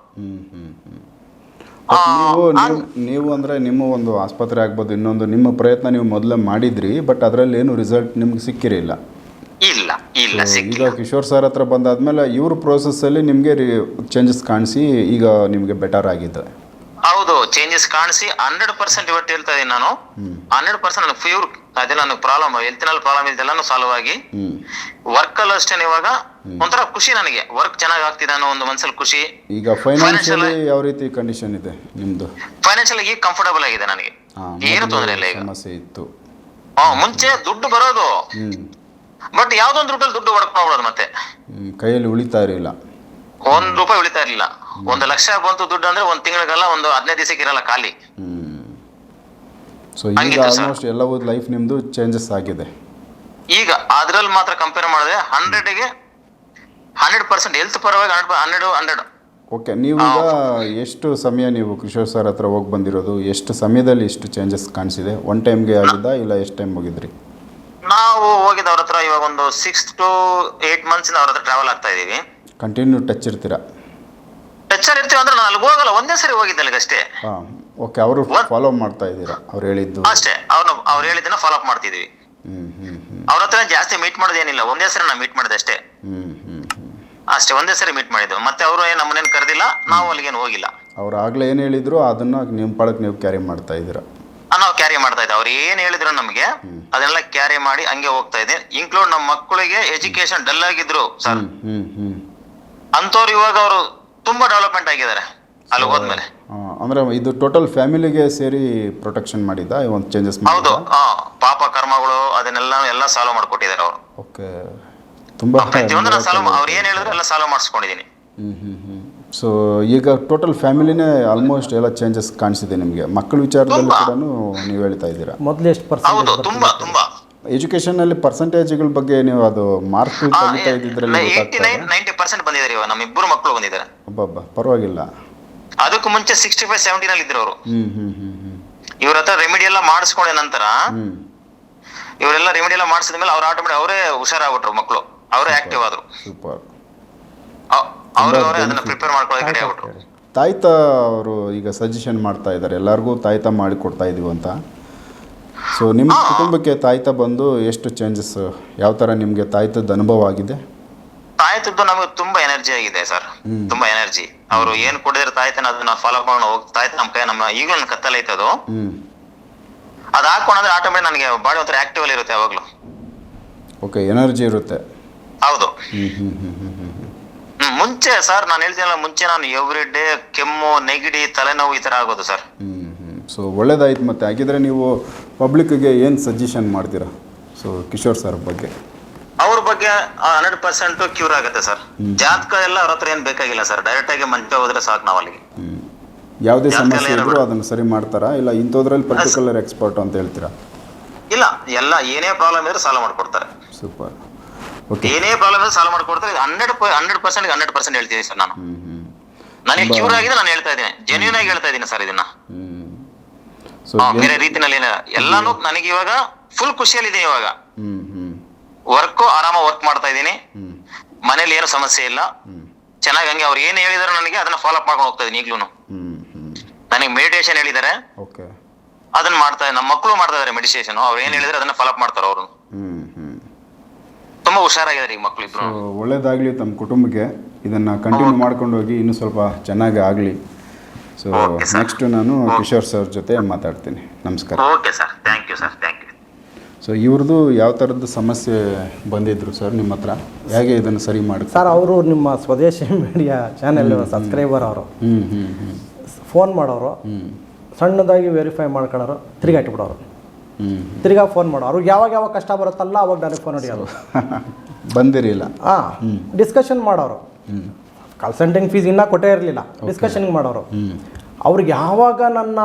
Speaker 1: ನೀವು ನೀವು ಅಂದರೆ ನಿಮ್ಮ ಒಂದು ಆಸ್ಪತ್ರೆ ಆಗ್ಬೋದು ಇನ್ನೊಂದು ನಿಮ್ಮ ಪ್ರಯತ್ನ ನೀವು ಮೊದಲೇ ಮಾಡಿದ್ರಿ ಬಟ್ ಅದರಲ್ಲಿ ಏನು ರಿಸಲ್ಟ್ ನಿಮ್ಗೆ ಸಿಕ್ಕಿರಲಿಲ್ಲ.
Speaker 3: ಇಲ್ಲ ಇಲ್ಲ
Speaker 1: ಈಗ ಕಿಶೋರ್ ಸರ್ ಹತ್ರ ಬಂದಾದ್ಮೇಲೆ ಇವ್ರ ಪ್ರೋಸೆಸ್ಸಲ್ಲಿ ನಿಮಗೆ ಚೇಂಜಸ್ ಕಾಣಿಸಿ ಈಗ ನಿಮಗೆ ಬೆಟರ್ ಆಗಿದೆ.
Speaker 3: ಹೌದು ಚೇಂಜಸ್ ಕಾಣಿಸಿ ಹಂಡ್ರೆಡ್ ಪರ್ಸೆಂಟ್ ಇವತ್ತು ಹೇಳ್ತಾ ಇದ್ದೀನಿ ನಾನು. ಹಂಡ್ರೆಡ್ ಪರ್ಸೆಂಟ್ ಫ್ಯೂರ್ ಪ್ಯೂರ್ ಅದೆಲ್ಲ ನನಗೆ ಪ್ರಾಬ್ಲಮ್ ಹೆಲ್ತಿನಲ್ಲಿ ಪ್ರಾಬ್ಲಮ್ ಇದೆಲ್ಲಾನು ಸಾಲ್ವ್ ಆಗಿ ವರ್ಕ್ ಅಲ್ಲೂ ಅಷ್ಟೇ ಇವಾಗ ಒಂಥರ ಖುಷಿ ನನಗೆ. ವರ್ಕ್ ಚೆನ್ನಾಗಿ ಆಗ್ತಿದೆ ಅನ್ನೋ ಒಂದು ಮನ್ಸಲ್ಲಿ ಖುಷಿ.
Speaker 1: ಈಗ ಫೈನಾನ್ಷಿಯಲ್ ಯಾವ ರೀತಿ ಕಂಡೀಷನ್ ಇದೆ ನಿಮ್ದು?
Speaker 3: ಫೈನಾನ್ಷಿಯಲ್ ಈಗ ಕಂಫರ್ಟಬಲ್ ಆಗಿದೆ ನನಗೆ. ಏನು ತೊಂದರೆ ಇಲ್ಲ ಈಗ.
Speaker 1: ಸಮಸ್ಯೆ ಇತ್ತು.
Speaker 3: ಹಾ ಮುಂಚೆ ದುಡ್ಡು ಬರೋದು. ಬಟ್ ಯಾವ್ದೊಂದು ದುಡ್ಡಲ್ಲಿ ದುಡ್ಡು ವರ್ಕ್ ಮಾಡ್ಬಿಡೋದು ಮತ್ತೆ.
Speaker 1: ಕೈಯಲ್ಲಿ ಉಳಿತಾ ಇರಲಿಲ್ಲ.
Speaker 3: ಒಂದ್ ರೂಪಾಯಿ ಉಳಿತಾ ಇರ್ಲಿಲ್ಲ. ಒಂದು ಲಕ್ಷ ಬಂತು ದುಡ್ಡು ಅಂದ್ರೆ ಒಂದ್ ತಿಂಗಳಿಗೆಲ್ಲ ಒಂದು ಹದಿನೈದು ದಿವಸಕ್ಕೆ ಇರಲ್ಲ ಖಾಲಿ.
Speaker 1: ಸೊ ಈಗ
Speaker 3: ಹಂಗಿತ್ತು.
Speaker 1: ಆಲ್ಮೋಸ್ಟ್ ಎಲ್ಲವೂ ಲೈಫ್ ನಿಮ್ಮದು ಚೇಂಜಸ್ ಆಗಿದೆ.
Speaker 3: ಈಗ ಅದ್ರಲ್ಲಿ ಮಾತ್ರ ಕಂಪೇರ್ ಮಾಡಿದ್ರೆ ಹಂಡ್ರೆಡ್ಗೆ ಹಂಡ್ರೆಡ್ ಪರ್ಸೆಂಟ್ ಹೆಲ್ತ್ ಪರವಾಗಿ ಹಂಡ್ರೆಡ್ ಹಂಡ್ರೆಡ್
Speaker 1: ಓಕೆ ನೀವು ಈಗ ಎಷ್ಟು ಸಮಯ ನೀವು ಕಿಶೋರ್ ಸರ್ ಹತ್ರ ಹೋಗಿ ಬಂದಿರೋದು? ಎಷ್ಟು ಸಮಯದಲ್ಲಿ ಇಷ್ಟು ಚೇಂಜಸ್ ಕಾಣಿಸಿದೆ? ಒನ್ ಟೈಮ್ಗೆ ಆಗಿದ್ದ ಇಲ್ಲ ಎಷ್ಟು ಟೈಮ್ ಹೋಗಿದ್ರಿ?
Speaker 3: ನಾವು ಹೋಗಿದ್ದು ಅವ್ರ ಹತ್ರ ಇವಾಗ ಒಂದು ಸಿಕ್ಸ್ ಟು ಏಟ್ ಮಂತ್ಸ್ ಇಂದ ಅವ್ರ ಹತ್ರ ಟ್ರಾವೆಲ್ ಆಗ್ತಾ ಇದೀವಿ.
Speaker 1: ಕಂಟಿನ್ಯೂ ಟಚ್ ಇರ್ತೀರಾ?
Speaker 3: ಟಚ್ ಅಲ್ಲಿ ಇರ್ತೀವಿ ಅಂದ್ರೆ ನಾನು ಅಲ್ಲಿಗೆ ಹೋಗಲ್ಲ ಒಂದೇ ಸರಿ ಹೋಗಿದ್ದೆ ಅಲ್ಲಿಗೆ ಅಷ್ಟೇ
Speaker 1: ಹಾಂ. ಓಕೆ ಅವರು ಫಾಲೋ ಮಾಡ್ತಾ ಇದ್ದೀರಾ? ಅವ್ರು ಹೇಳಿದ್ದು.
Speaker 3: ಅಷ್ಟೇ ಅವ್ರನ್ನ ಅವ್ರು ಹೇಳಿದ್ದನ್ನ ಫಾಲೋ ಅಪ್ ಮಾಡ್ತಿದೀವಿ ಅವ್ರ ಹತ್ರ ಜಾಸ್ತಿ ಮೀಟ್ ಮಾಡೋದೇನಿಲ್ಲ ಒಂದೇ ಸರಿ ನಾವು ಮೀಟ್ ಮಾಡಿದೆ ಅಷ್ಟೇ. ಅಷ್ಟೇ ಒಂದೇ ಸರಿ ಮೀಟ್ ಮಾಡಿದ್ದು. ಮತ್ತೆ ಅವರು ಏನು ನಮ್ಮನ್ನೇನು ಕರೆದಿಲ್ಲ ನಾವು ಅಲ್ಲಿಗೇನು ಹೋಗಿಲ್ಲ.
Speaker 1: ಅವ್ರು ಆಗ್ಲೇ ಏನು ಹೇಳಿದ್ರು ಅದನ್ನ ನಿಮ್ಮ ಪಾಡಕ್ಕೆ ನೀವು ಕ್ಯಾರಿ ಮಾಡ್ತಾ ಇದ್ದೀರಾ?
Speaker 3: ನಾವು ಕ್ಯಾರಿ ಮಾಡ್ತಾ ಇದ್ದೆ. ಅವ್ರು ಏನು ಹೇಳಿದ್ರು ನಮಗೆ ಅದನ್ನೆಲ್ಲ ಕ್ಯಾರಿ ಮಾಡಿ ಹಂಗೆ ಹೋಗ್ತಾ ಇದೆ ಇನ್ಕ್ಲೂಡ್ ನಮ್ಮ ಮಕ್ಕಳಿಗೆ ಎಜುಕೇಶನ್ ಡಲ್ ಆಗಿದ್ರು ಸರ್ ಅಂತವ್ರು ಇವಾಗ ಅವರು ತುಂಬಾ ಡೆವಲಪ್ಮೆಂಟ್ ಆಗಿದ್ದಾರೆ. ಅಲ್ಲಿ ಹೋದ್ಮೇಲೆ.
Speaker 1: ಅಂದ್ರೆ ಇದು ಟೋಟಲ್ ಫ್ಯಾಮಿಲಿಗೆ ಸೇರಿ ಪ್ರೊಟೆಕ್ಷನ್ ಮಾಡಿದ್ದ? ಒಂದು ಚೇಂಜಸ್
Speaker 3: ಹೌದು.
Speaker 1: ಮಾಡಿದ್ದ
Speaker 3: ಪಾಪ ಕರ್ಮಗಳು ಅದನ್ನೆಲ್ಲ ಎಲ್ಲ ಸಾಲ್ವ್ ಮಾಡ್ಕೊಟ್ಟಿದ್ದಾರೆ ಅವರು.
Speaker 1: ಓಕೆ. ತುಂಬ
Speaker 3: ಪ್ರತಿಯೊಂದು ನಾನು ಸಾಲ್ವ್ ಅವ್ರು ಏನು ಹೇಳಿದ್ರು ಎಲ್ಲ ಸಾಲ್ವ್ ಮಾಡಿಸ್ಕೊಂಡಿದೀನಿ
Speaker 1: ಹ್ಞೂ ಸೊ ಈಗ ಟೋಟಲ್ ಫ್ಯಾಮಿಲಿನೇ ಆಲ್ಮೋಸ್ಟ್ ಎಲ್ಲ ಚೇಂಜಸ್ ಕಾಣಿಸಿದೆ ನಿಮಗೆ. ಮಕ್ಕಳ ವಿಚಾರದಲ್ಲಿ. ಕೂಡ ನೀವು ಹೇಳ್ತಾ ಇದ್ದೀರಾ?
Speaker 2: ಮೊದಲು ಎಷ್ಟು
Speaker 3: ಹೌದು
Speaker 2: ಪರ್ಸೆಂಟ್
Speaker 3: ತುಂಬಾ ತುಂಬಾ.
Speaker 1: ಎಜುಕೇಷನಲ್ಲಿ ಪರ್ಸೆಂಟೇಜ್ಗಳ ಬಗ್ಗೆ ನೀವು ಅದು ಮಾರ್ಕ್ ತೆಗಿತಾ ಇದ್ದಿದ್ರಲ್ಲಿ
Speaker 3: ಏಯ್ಟಿ
Speaker 1: ಗೊತ್ತಾಗ್ತಾ
Speaker 3: ನೈನ್ ನೈಂಟಿ ಪರ್ಸೆಂಟ್ ಬಂದಿದ್ದಾರೆ ಇವಾಗ. ನಮ್ಮ ಇಬ್ಬರು ಮಕ್ಕಳು ಬಂದಿದ್ದಾರೆ.
Speaker 1: ಒಬ್ಬಬ್ಬ ಪರವಾಗಿಲ್ಲ.
Speaker 3: ಅದಕ್ಕೂ ಮುಂಚೆ ಸಿಕ್ಸ್ಟಿ ಫೈವ್ ಸೆವೆಂಟಿನಲ್ಲಿ ಇದ್ರು ಅವರು. ಇವ್ರ ಹತ್ರ ರೆಮಿಡಿ ಎಲ್ಲ ಮಾಡಿಸ್ಕೊಂಡ ನಂತರ ಇವರೆಲ್ಲ ರೆಮಿಡಿ ಎಲ್ಲ ಮಾಡಿಸಿದ ಮೇಲೆ ಅವ್ರು ಆಟೋಮೆಟಿಕ್ ಅವರೇ ಹುಷಾರಾಗ್ಬಿಟ್ರು ಮಕ್ಕಳು ಅವರೇ ಆಕ್ಟಿವ್ ಆದ್ರು. ಅವರೇ ಅದನ್ನ ಪ್ರಿಪೇರ್ ಮಾಡ್ಕೊಳ್ಳೋಕೆ ರೆಡಿ ಆಗ್ಬಿಟ್ರು.
Speaker 1: ತಾಯ್ತ ಅವರು ಈಗ ಸಜೆಷನ್ ಮಾಡ್ತಾ ಇದ್ದಾರೆ. ಎಲ್ಲರಿಗೂ ತಾಯ್ತ ಮಾಡಿ ಕೊಡ್ತಾ ಇದೀವಿ ಅಂತ. ಸೊ ನಿಮ್ಮ ಕುಟುಂಬಕ್ಕೆ ತಾಯ್ತ ಬಂದು ಎಷ್ಟು ಚೇಂಜಸ್ ಯಾವ ಥರ ನಿಮಗೆ ತಾಯ್ತದ ಅನುಭವ ಆಗಿದೆ?
Speaker 3: ತಾಯ್ತದ್ದು ನಮಗೆ ತುಂಬಾ ಎನರ್ಜಿ ಆಗಿದೆ ಸರ್. ತುಂಬಾ ಎನರ್ಜಿ ಅವರು ಏನ್ ಕೊಡಿದ್ರೆ ತಾಯ್ತನ ಅದನ್ನ ಫಾಲೋ ಮಾಡ್ಕೊಂಡು ಹೋಗ್ತಾ ಇತ್ತು ನಮ್ಮ ಕೈ ನಮ್ಮ ಈಗಲೂ ನನ್ನ ಕತ್ತಲ್ಲ ಐತೆ ಅದು.
Speaker 1: ಹ್ಞೂ
Speaker 3: ಅದು ಹಾಕೊಂಡ್ರೆ ಆಟೋಮೆಟಿಕ್ ನನಗೆ ಬಾಡಿ ಒಂಥರ ಆಕ್ಟಿವ್ ಅಲ್ಲಿ ಇರುತ್ತೆ ಯಾವಾಗ್ಲೂ.
Speaker 1: ಓಕೆ ಎನರ್ಜಿ ಇರುತ್ತೆ.
Speaker 3: ಹೌದು. ಹ್ಮ್, ಮುಂಚೆ ಸರ್ ನಾನು ಹೇಳ್ತೀನಲ್ಲ ಮುಂಚೆ ನಾನು ಎವ್ರಿ ಡೇ ಕೆಮ್ಮು ನೆಗಡಿ ತಲೆನೋವು ಈ ತರ ಆಗೋದು ಸರ್
Speaker 1: ಸೊ ಒಳ್ಳೇದಾಯ್ತು ಮತ್ತೆ. ಹಾಗಿದ್ರೆ ನೀವು ಪಬ್ಲಿಕ್ಗೆ ಏನು ಸಜೆಷನ್ ಮಾಡ್ತೀರಾ? ಸೊ ಕಿಶೋರ್ ಸರ್ ಬಗ್ಗೆ.
Speaker 3: ಅವ್ರ ಬಗ್ಗೆ ಹಂಡ್ರೆಡ್ ಪರ್ಸೆಂಟ್ ಕ್ಯೂರ್ ಆಗುತ್ತೆ ಸರ್. ಜಾತಕ ಎಲ್ಲ ಅವ್ರ ಹತ್ರ ಏನ್ ಬೇಕಾಗಿಲ್ಲ ಸರ್. ಡೈರೆಕ್ಟ್ ಆಗಿ ಮಂಚ ಹೋದ್ರೆ ಸಾಕು ನಾವು ಅಲ್ಲಿಗೆ
Speaker 1: ಯಾವುದೇ ಸಮಸ್ಯೆ ಇದ್ರೂ ಅದನ್ನ ಸರಿ ಮಾಡ್ತಾರಾ? ಇಲ್ಲ ಇಂಥದ್ರಲ್ಲಿ ಪರ್ಟಿಕ್ಯುಲರ್ ಎಕ್ಸ್ಪರ್ಟ್ ಅಂತ ಹೇಳ್ತೀರಾ?
Speaker 3: ಇಲ್ಲ ಎಲ್ಲ ಏನೇ ಪ್ರಾಬ್ಲಮ್ ಇದ್ರೆ ಸಾಲ್ವ್ ಮಾಡ್ಕೊಡ್ತಾರೆ.
Speaker 1: ಸೂಪರ್ ಓಕೆ
Speaker 3: ಏನೇ ಪ್ರಾಬ್ಲಮ್ ಇದ್ರೆ ಸಾಲ್ವ್ ಮಾಡ್ಕೊಡ್ತಾರೆ. Hundred hundred percent hundred percent ಹೇಳ್ತೀನಿ ಸರ್ ನಾನು. ನನಗೆ ಕ್ಯೂರ್ ಆಗಿದೆ ನಾನು ಹೇಳ್ತಾ ಇದ್ದೀನಿ. ಜೆನ್ಯೂನ್ ಆಗಿ ಹೇಳ್ತಾ ಇದ್ದೀನಿ ಸರ್ ಇದನ್ನ. ಬೇರೆ ರೀತಿನಲ್ಲಿ. ಎಲ್ಲಾನು ನನಗೆ ಇವಾಗ ಫುಲ್ ಖುಷಿಯಲ್ಲಿದೆ ಇವಾಗ.
Speaker 1: ಹ್ಞೂ ಹ್ಞೂ
Speaker 3: ವರ್ಕ್ ಆರಾಮ ವರ್ಕ್ ಮಾಡ್ತಾ ಇದ್ದೀನಿ. ಮನೇಲಿ ಏನು ಸಮಸ್ಯೆ ಇಲ್ಲ. ಚೆನ್ನಾಗಿ ಹಂಗೆ ಅವ್ರು ಏನು ಹೇಳಿದಾರೆ ನನಗೆ ಅದನ್ನ ಫಾಲೋ ಅಪ್ ಮಾಡ್ಕೊಂಡು ಹೋಗ್ತಾ ಇದೀನಿ ಈಗ್ಲೂ ನನಗೆ ಮೆಡಿಟೇಷನ್ ಹೇಳಿದ್ದಾರೆ
Speaker 1: ಓಕೆ.
Speaker 3: ಅದನ್ನ ಮಾಡ್ತಾ ನಮ್ಮ ಮಕ್ಕಳು ಮಾಡ್ತಾ ಇದಾರೆ ಮೆಡಿಟೇಷನ್ ಅವ್ರು ಏನ್ ಹೇಳಿದ್ರೆ ಅದನ್ನ ಫಾಲೋ ಅಪ್ ಮಾಡ್ತಾರೆ ಅವರು. ತುಂಬಾ ಹುಷಾರಾಗಿದ್ದಾರೆ ಈಗ ಮಕ್ಕಳು ಇಬ್ರು.
Speaker 1: ಒಳ್ಳೇದಾಗ್ಲಿ ತಮ್ಮ ಕುಟುಂಬಕ್ಕೆ. ಇದನ್ನ ಕಂಟಿನ್ಯೂ ಮಾಡ್ಕೊಂಡು ಹೋಗಿ ಇನ್ನೂ ಸ್ವಲ್ಪ ಚೆನ್ನಾಗಿ ಆಗಲಿ. ಸೊ ನೆಕ್ಸ್ಟ್ ನಾನು ಕಿಶೋರ್ ಸರ್ ಜೊತೆ ಮಾತಾಡ್ತೀನಿ. ನಮಸ್ಕಾರ.
Speaker 3: Okay sir thank you sir thank you
Speaker 1: so ಇವ್ರದ್ದು ಯಾವ ಥರದ್ದು ಸಮಸ್ಯೆ ಬಂದಿದ್ರು ಸರ್ ನಿಮ್ಮ ಹತ್ರ? ಹೇಗೆ ಇದನ್ನು ಸರಿ ಮಾಡಿ
Speaker 2: ಸರ್ ಅವರು ನಿಮ್ಮ ಸ್ವದೇಶಿ ಮೀಡಿಯಾ ಚಾನೆಲ್ ಸಬ್ಸ್ಕ್ರೈಬರ್ ಅವರು. ಫೋನ್ ಮಾಡೋರು. ಸಣ್ಣದಾಗಿ ವೆರಿಫೈ ಮಾಡ್ಕೊಳ್ಳೋರು.
Speaker 1: ತಿರುಗಾಟ್ಬಿಡೋರು
Speaker 2: ತಿರ್ಗಾ ಫೋನ್ ಮಾಡೋ ಅವ್ರಿಗೆ ಯಾವಾಗ ಯಾವಾಗ ಕಷ್ಟ ಬರುತ್ತಲ್ಲ ಅವಾಗ ನನಗೆ ಫೋನ್ ಹೊಡಿಯೋದು.
Speaker 1: ಬಂದಿರಲಿಲ್ಲ.
Speaker 2: ಹಾಂ ಡಿಸ್ಕಷನ್ ಮಾಡೋರು. ಕನ್ಸಲ್ಟಿಂಗ್ ಫೀಸ್ ಇನ್ನೂ ಕೊಟ್ಟೇ ಇರಲಿಲ್ಲ. ಡಿಸ್ಕಷನ್ ಮಾಡೋರು. ಅವ್ರಿಗೆ ಯಾವಾಗ ನನ್ನ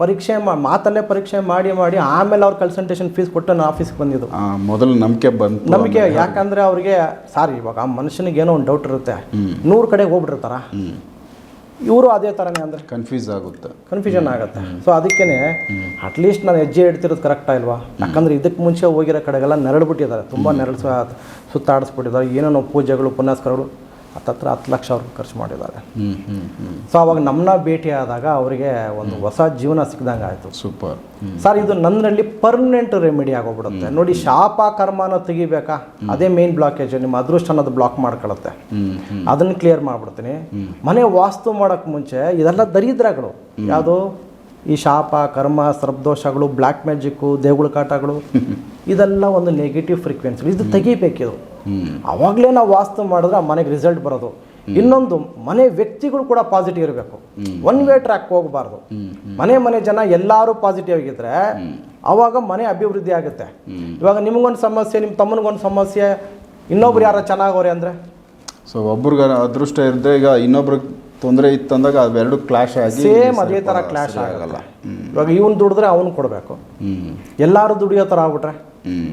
Speaker 2: ಪರೀಕ್ಷೆ ಮಾತಲ್ಲೇ ಪರೀಕ್ಷೆ ಮಾಡಿ ಮಾಡಿ ಆಮೇಲೆ ಅವ್ರು ಕನ್ಸಲ್ಟೇಷನ್ ಫೀಸ್ ಕೊಟ್ಟು ನಾನು ಆಫೀಸ್ಗೆ ಬಂದಿದ್ದು.
Speaker 1: ಮೊದಲು ನಂಬಿಕೆ ಬಂತು
Speaker 2: ನಂಬಿಕೆ ಯಾಕಂದ್ರೆ ಅವ್ರಿಗೆ ಸಾರಿ ಇವಾಗ ಆ ಮನುಷ್ಯನಿಗೆ ಏನೋ ಒಂದು ಡೌಟ್ ಇರುತ್ತೆ. ನೂರು ಕಡೆ ಹೋಗ್ಬಿಟ್ಟಿರ್ತಾರ. ಇವರು ಅದೇ ಥರನೇ ಅಂದರೆ
Speaker 1: ಕನ್ಫ್ಯೂಸ್ ಆಗುತ್ತೆ.
Speaker 2: ಕನ್ಫ್ಯೂಷನ್ ಆಗುತ್ತೆ. ಸೊ ಅದಕ್ಕೇ ಅಟ್ಲೀಸ್ಟ್ ನಾನು ಹೆಜ್ಜೆ ಇಡ್ತಿರೋದು ಕರೆಕ್ಟಾ ಇಲ್ವಾ? ಯಾಕಂದ್ರೆ ಇದಕ್ಕೆ ಮುಂಚೆ ಹೋಗಿರೋ ಕಡೆಗೆಲ್ಲ ನೆರಳು ತುಂಬ ನೆರಳು ಸುತ್ತಾಡಿಸ್ಬಿಟ್ಟಿದ್ದಾರೆ. ಏನೇನೋ ಪೂಜೆಗಳು ಪುನಸ್ಕಾರಗಳು ಹತ್ತತ್ರ ಹತ್ತು ಲಕ್ಷ ಅವ್ರಿಗೆ ಖರ್ಚು ಮಾಡಿದ್ದಾರೆ. ಸೊ ಅವಾಗ ನಮ್ಮನ್ನ ಭೇಟಿ ಆದಾಗ ಅವರಿಗೆ ಒಂದು ಹೊಸ ಜೀವನ ಸಿಕ್ಕಿದಂಗೆ ಆಯಿತು.
Speaker 1: ಸೂಪರ್
Speaker 2: ಸರ್ ಇದು ನನ್ನಲ್ಲಿ ಪರ್ಮನೆಂಟ್ ರೆಮಿಡಿ ಆಗೋಗ್ಬಿಡುತ್ತೆ. ನೋಡಿ ಶಾಪ ಕರ್ಮನ ತೆಗಿಬೇಕಾ? ಅದೇ ಮೇನ್ ಬ್ಲಾಕೇಜ್ ನಿಮ್ಮ ಅದೃಷ್ಟ ಅನ್ನೋದು ಬ್ಲಾಕ್ ಮಾಡ್ಕೊಳ್ಳುತ್ತೆ ಅದನ್ನು ಕ್ಲಿಯರ್ ಮಾಡ್ಬಿಡ್ತೀನಿ. ಮನೆ ವಾಸ್ತು ಮಾಡೋಕ್ಕೆ ಮುಂಚೆ ಇದೆಲ್ಲ ದರಿದ್ರಗಳು. ಯಾವುದು? ಈ ಶಾಪ ಕರ್ಮ ಸರ್ಪದೋಷಗಳು ಬ್ಲ್ಯಾಕ್ ಮ್ಯಾಜಿಕ್ಕು ದೇಗುಳ ಕಾಟಗಳು. ಇದೆಲ್ಲ ಒಂದು ನೆಗೆಟಿವ್ ಫ್ರೀಕ್ವೆನ್ಸಿ ಇದು ತೆಗಿಬೇಕಿದು. ಅವಾಗಲೇ ನಾವು ವಾಸ್ತು ಮಾಡಿದ್ರೆ ಆ ಮನೆಗೆ ರಿಸಲ್ಟ್ ಬರೋದು. ಇನ್ನೊಂದು ಮನೆ ವ್ಯಕ್ತಿಗಳು ಕೂಡ ಪಾಸಿಟಿವ್ ಇರಬೇಕು. ಒನ್ ವೇ ಟ್ರ್ಯಾಕ್ ಹೋಗಬಾರ್ದು. ಮನೆ ಮನೆ ಜನ ಎಲ್ಲರೂ ಪಾಸಿಟಿವ್ ಆಗಿದ್ರೆ ಅವಾಗ ಮನೆ ಅಭಿವೃದ್ಧಿ ಆಗುತ್ತೆ. ಇವಾಗ ನಿಮಗೊಂದು ಸಮಸ್ಯೆ ನಿಮ್ಮ ತಮ್ಮನಿಗೊಂದು ಸಮಸ್ಯೆ ಇನ್ನೊಬ್ರು ಯಾರ ಚೆನ್ನಾಗವ್ರೆ ಅಂದರೆ?
Speaker 1: ಸೊ ಒಬ್ರಿಗೆ ಅದೃಷ್ಟ ಇರದೆ ಈಗ ಇನ್ನೊಬ್ರಿಗೆ ತೊಂದರೆ ಇತ್ತಂದಾಗ ಅವೆರಡು ಕ್ಲಾಶ್ ಆಗಿ
Speaker 2: ಸೇಮ್ ಅದೇ ಥರ ಕ್ಲಾಶ್ ಆಗಲ್ಲ. ಇವಾಗ ಇವನು ದುಡಿದ್ರೆ ಅವನು ಕೊಡಬೇಕು. ಎಲ್ಲರೂ ದುಡಿಯೋ ಥರ ಆಗ್ಬಿಟ್ರೆ?
Speaker 1: ಹ್ಞೂ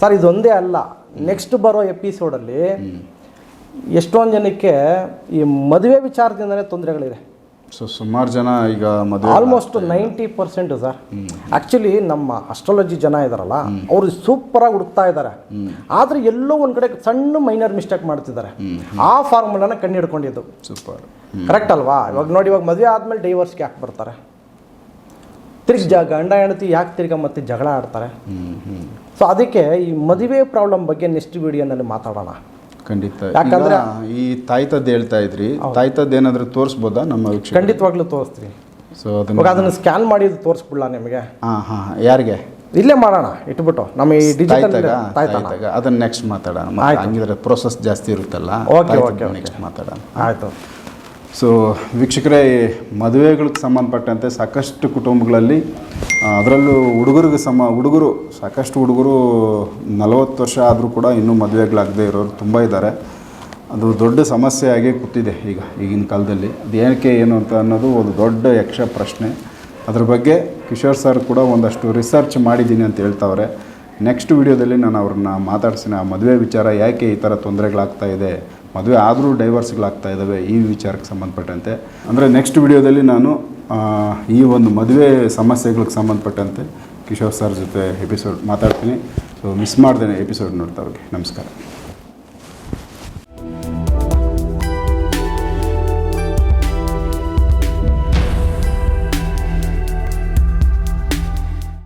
Speaker 2: ಸರ್ ಇದೊಂದೇ ಅಲ್ಲ. ನೆಕ್ಸ್ಟ್ ಬರೋ ಎಪಿಸೋಡಲ್ಲಿ ಎಷ್ಟೊಂದು ಜನಕ್ಕೆ ಈ ಮದುವೆ ವಿಚಾರದಿಂದನೇ ತೊಂದರೆಗಳಿದೆ.
Speaker 1: ಸೊ ಸುಮಾರು ಜನ ಈಗ ಮದುವೆ
Speaker 2: almost ninety percent sir. Actually ನಮ್ಮ ಅಸ್ಟ್ರಾಲಜಿ ಜನ ಇದಾರಲ್ಲ ಅವರು ಸೂಪರಾಗಿ ಹುಡುಕ್ತಾ ಇದ್ದಾರೆ ಆದರೆ ಎಲ್ಲೋ ಒಂದು ಕಡೆ ಸಣ್ಣ ಮೈನರ್ ಮಿಸ್ಟೇಕ್ ಮಾಡ್ತಿದ್ದಾರೆ. ಆ ಫಾರ್ಮುಲಾನ ಕಂಡು ಹಿಡ್ಕೊಂಡಿದ್ದು.
Speaker 1: ಸೂಪರ್
Speaker 2: ಕರೆಕ್ಟ್ ಅಲ್ವಾ? ಇವಾಗ ನೋಡಿ ಇವಾಗ ಮದುವೆ ಆದಮೇಲೆ ಡೈವರ್ಸ್ಗೆ ಯಾಕೆ ಬರ್ತಾರೆ? ತಿರ್ಗಿ ಜ ಗಂಡ ಹೆಂಡತಿ ಯಾಕೆ ತಿರ್ಗ ಮತ್ತೆ ಜಗಳ ಆಡ್ತಾರೆ? ಸೊ ಅದಕ್ಕೆ ಈ ಮದುವೆ ಪ್ರಾಬ್ಲಮ್ ಬಗ್ಗೆ ನೆಕ್ಸ್ಟ್ ವಿಡಿಯೋನಲ್ಲಿ ಮಾತಾಡೋಣ.
Speaker 1: ಖಂಡಿತ.
Speaker 2: ಯಾಕಂದ್ರೆ-
Speaker 1: ಈ ತಾಯ್ತದ್ದು ಹೇಳ್ತಾ ಇದ್ರಿ. ತಾಯ್ತದ್ದು ಏನಾದ್ರು ತೋರಿಸ್ಬೋದಾ ನಮ್ಮ
Speaker 2: ಖಂಡಿತವಾಗ್ಲೂ ತೋರಿಸ್ತೀವಿ
Speaker 1: ಸೊ ಅದನ್ನ
Speaker 2: ಅದನ್ನು ಸ್ಕ್ಯಾನ್ ಮಾಡಿ ತೋರಿಸ್ಬಿಡ್ಲಾ ನಿಮಗೆ?
Speaker 1: ಹಾಂ ಹಾಂ. ಯಾರಿಗೆ?
Speaker 2: ಇಲ್ಲೇ ಮಾಡೋಣ ಇಟ್ಬಿಟ್ಟು. ನಮ್ಮ ಈ ಡಿಜಿಟಲ್
Speaker 1: ಅದನ್ನ ನೆಕ್ಸ್ಟ್ ಮಾತಾಡೋಣ. ಹಂಗಿದ್ರೆ ಪ್ರೋಸೆಸ್ ಜಾಸ್ತಿ ಇರುತ್ತಲ್ಲ.
Speaker 2: Okay, okay, okay.
Speaker 1: ನೆಕ್ಸ್ಟ್ ಮಾತಾಡೋಣ.
Speaker 2: ಆಯಿತು.
Speaker 1: ಸೊ ವೀಕ್ಷಕರೇ ಮದುವೆಗಳಿಗೆ ಸಂಬಂಧಪಟ್ಟಂತೆ ಸಾಕಷ್ಟು ಕುಟುಂಬಗಳಲ್ಲಿ ಅದರಲ್ಲೂ ಹುಡುಗರಿಗೆ ಸಮ, ಹುಡುಗರು, ಸಾಕಷ್ಟು ಹುಡುಗರು ನಲವತ್ತು ವರ್ಷ ಆದರೂ ಕೂಡ ಇನ್ನೂ ಮದುವೆಗಳಾಗದೇ ಇರೋರು ತುಂಬ ಇದ್ದಾರೆ. ಅದು ದೊಡ್ಡ ಸಮಸ್ಯೆಯಾಗಿ ಕೂತಿದೆ ಈಗ, ಈಗಿನ ಕಾಲದಲ್ಲಿ. ಅದು ಏನಕ್ಕೆ ಏನು ಅಂತ ಅನ್ನೋದು ಒಂದು ದೊಡ್ಡ ಯಕ್ಷ ಪ್ರಶ್ನೆ. ಅದ್ರ ಬಗ್ಗೆ ಕಿಶೋರ್ ಸರ್ ಕೂಡ ಒಂದಷ್ಟು ರಿಸರ್ಚ್ ಮಾಡಿದ್ದೀನಿ ಅಂತ ಹೇಳ್ತಾವ್ರೆ. ನೆಕ್ಸ್ಟ್ ವಿಡಿಯೋದಲ್ಲಿ ನಾನು ಅವ್ರನ್ನ ಮಾತಾಡ್ಸಿನ ಆ ಮದುವೆ ವಿಚಾರ, ಯಾಕೆ ಈ ಥರ ತೊಂದರೆಗಳಾಗ್ತಾ ಇದೆ? ಮದುವೆ ಆದರೂ ಡೈವರ್ಸ್ಗಳಾಗ್ತಾ ಇದ್ದಾವೆ ಈ ವಿಚಾರಕ್ಕೆ ಸಂಬಂಧಪಟ್ಟಂತೆ. ಅಂದರೆ ನೆಕ್ಸ್ಟ್ ವಿಡಿಯೋದಲ್ಲಿ ನಾನು ಈ ಒಂದು ಮದುವೆ ಸಮಸ್ಯೆಗಳಿಗೆ ಸಂಬಂಧಪಟ್ಟಂತೆ ಕಿಶೋರ್ ಸರ್ ಜೊತೆ ಎಪಿಸೋಡ್ ಮಾತಾಡ್ತೀನಿ. ಸೊ ಮಿಸ್ ಮಾಡ್ದೇನೆ ಎಪಿಸೋಡ್ ನೋಡ್ತಾ ಅವ್ರಿಗೆ ನಮಸ್ಕಾರ.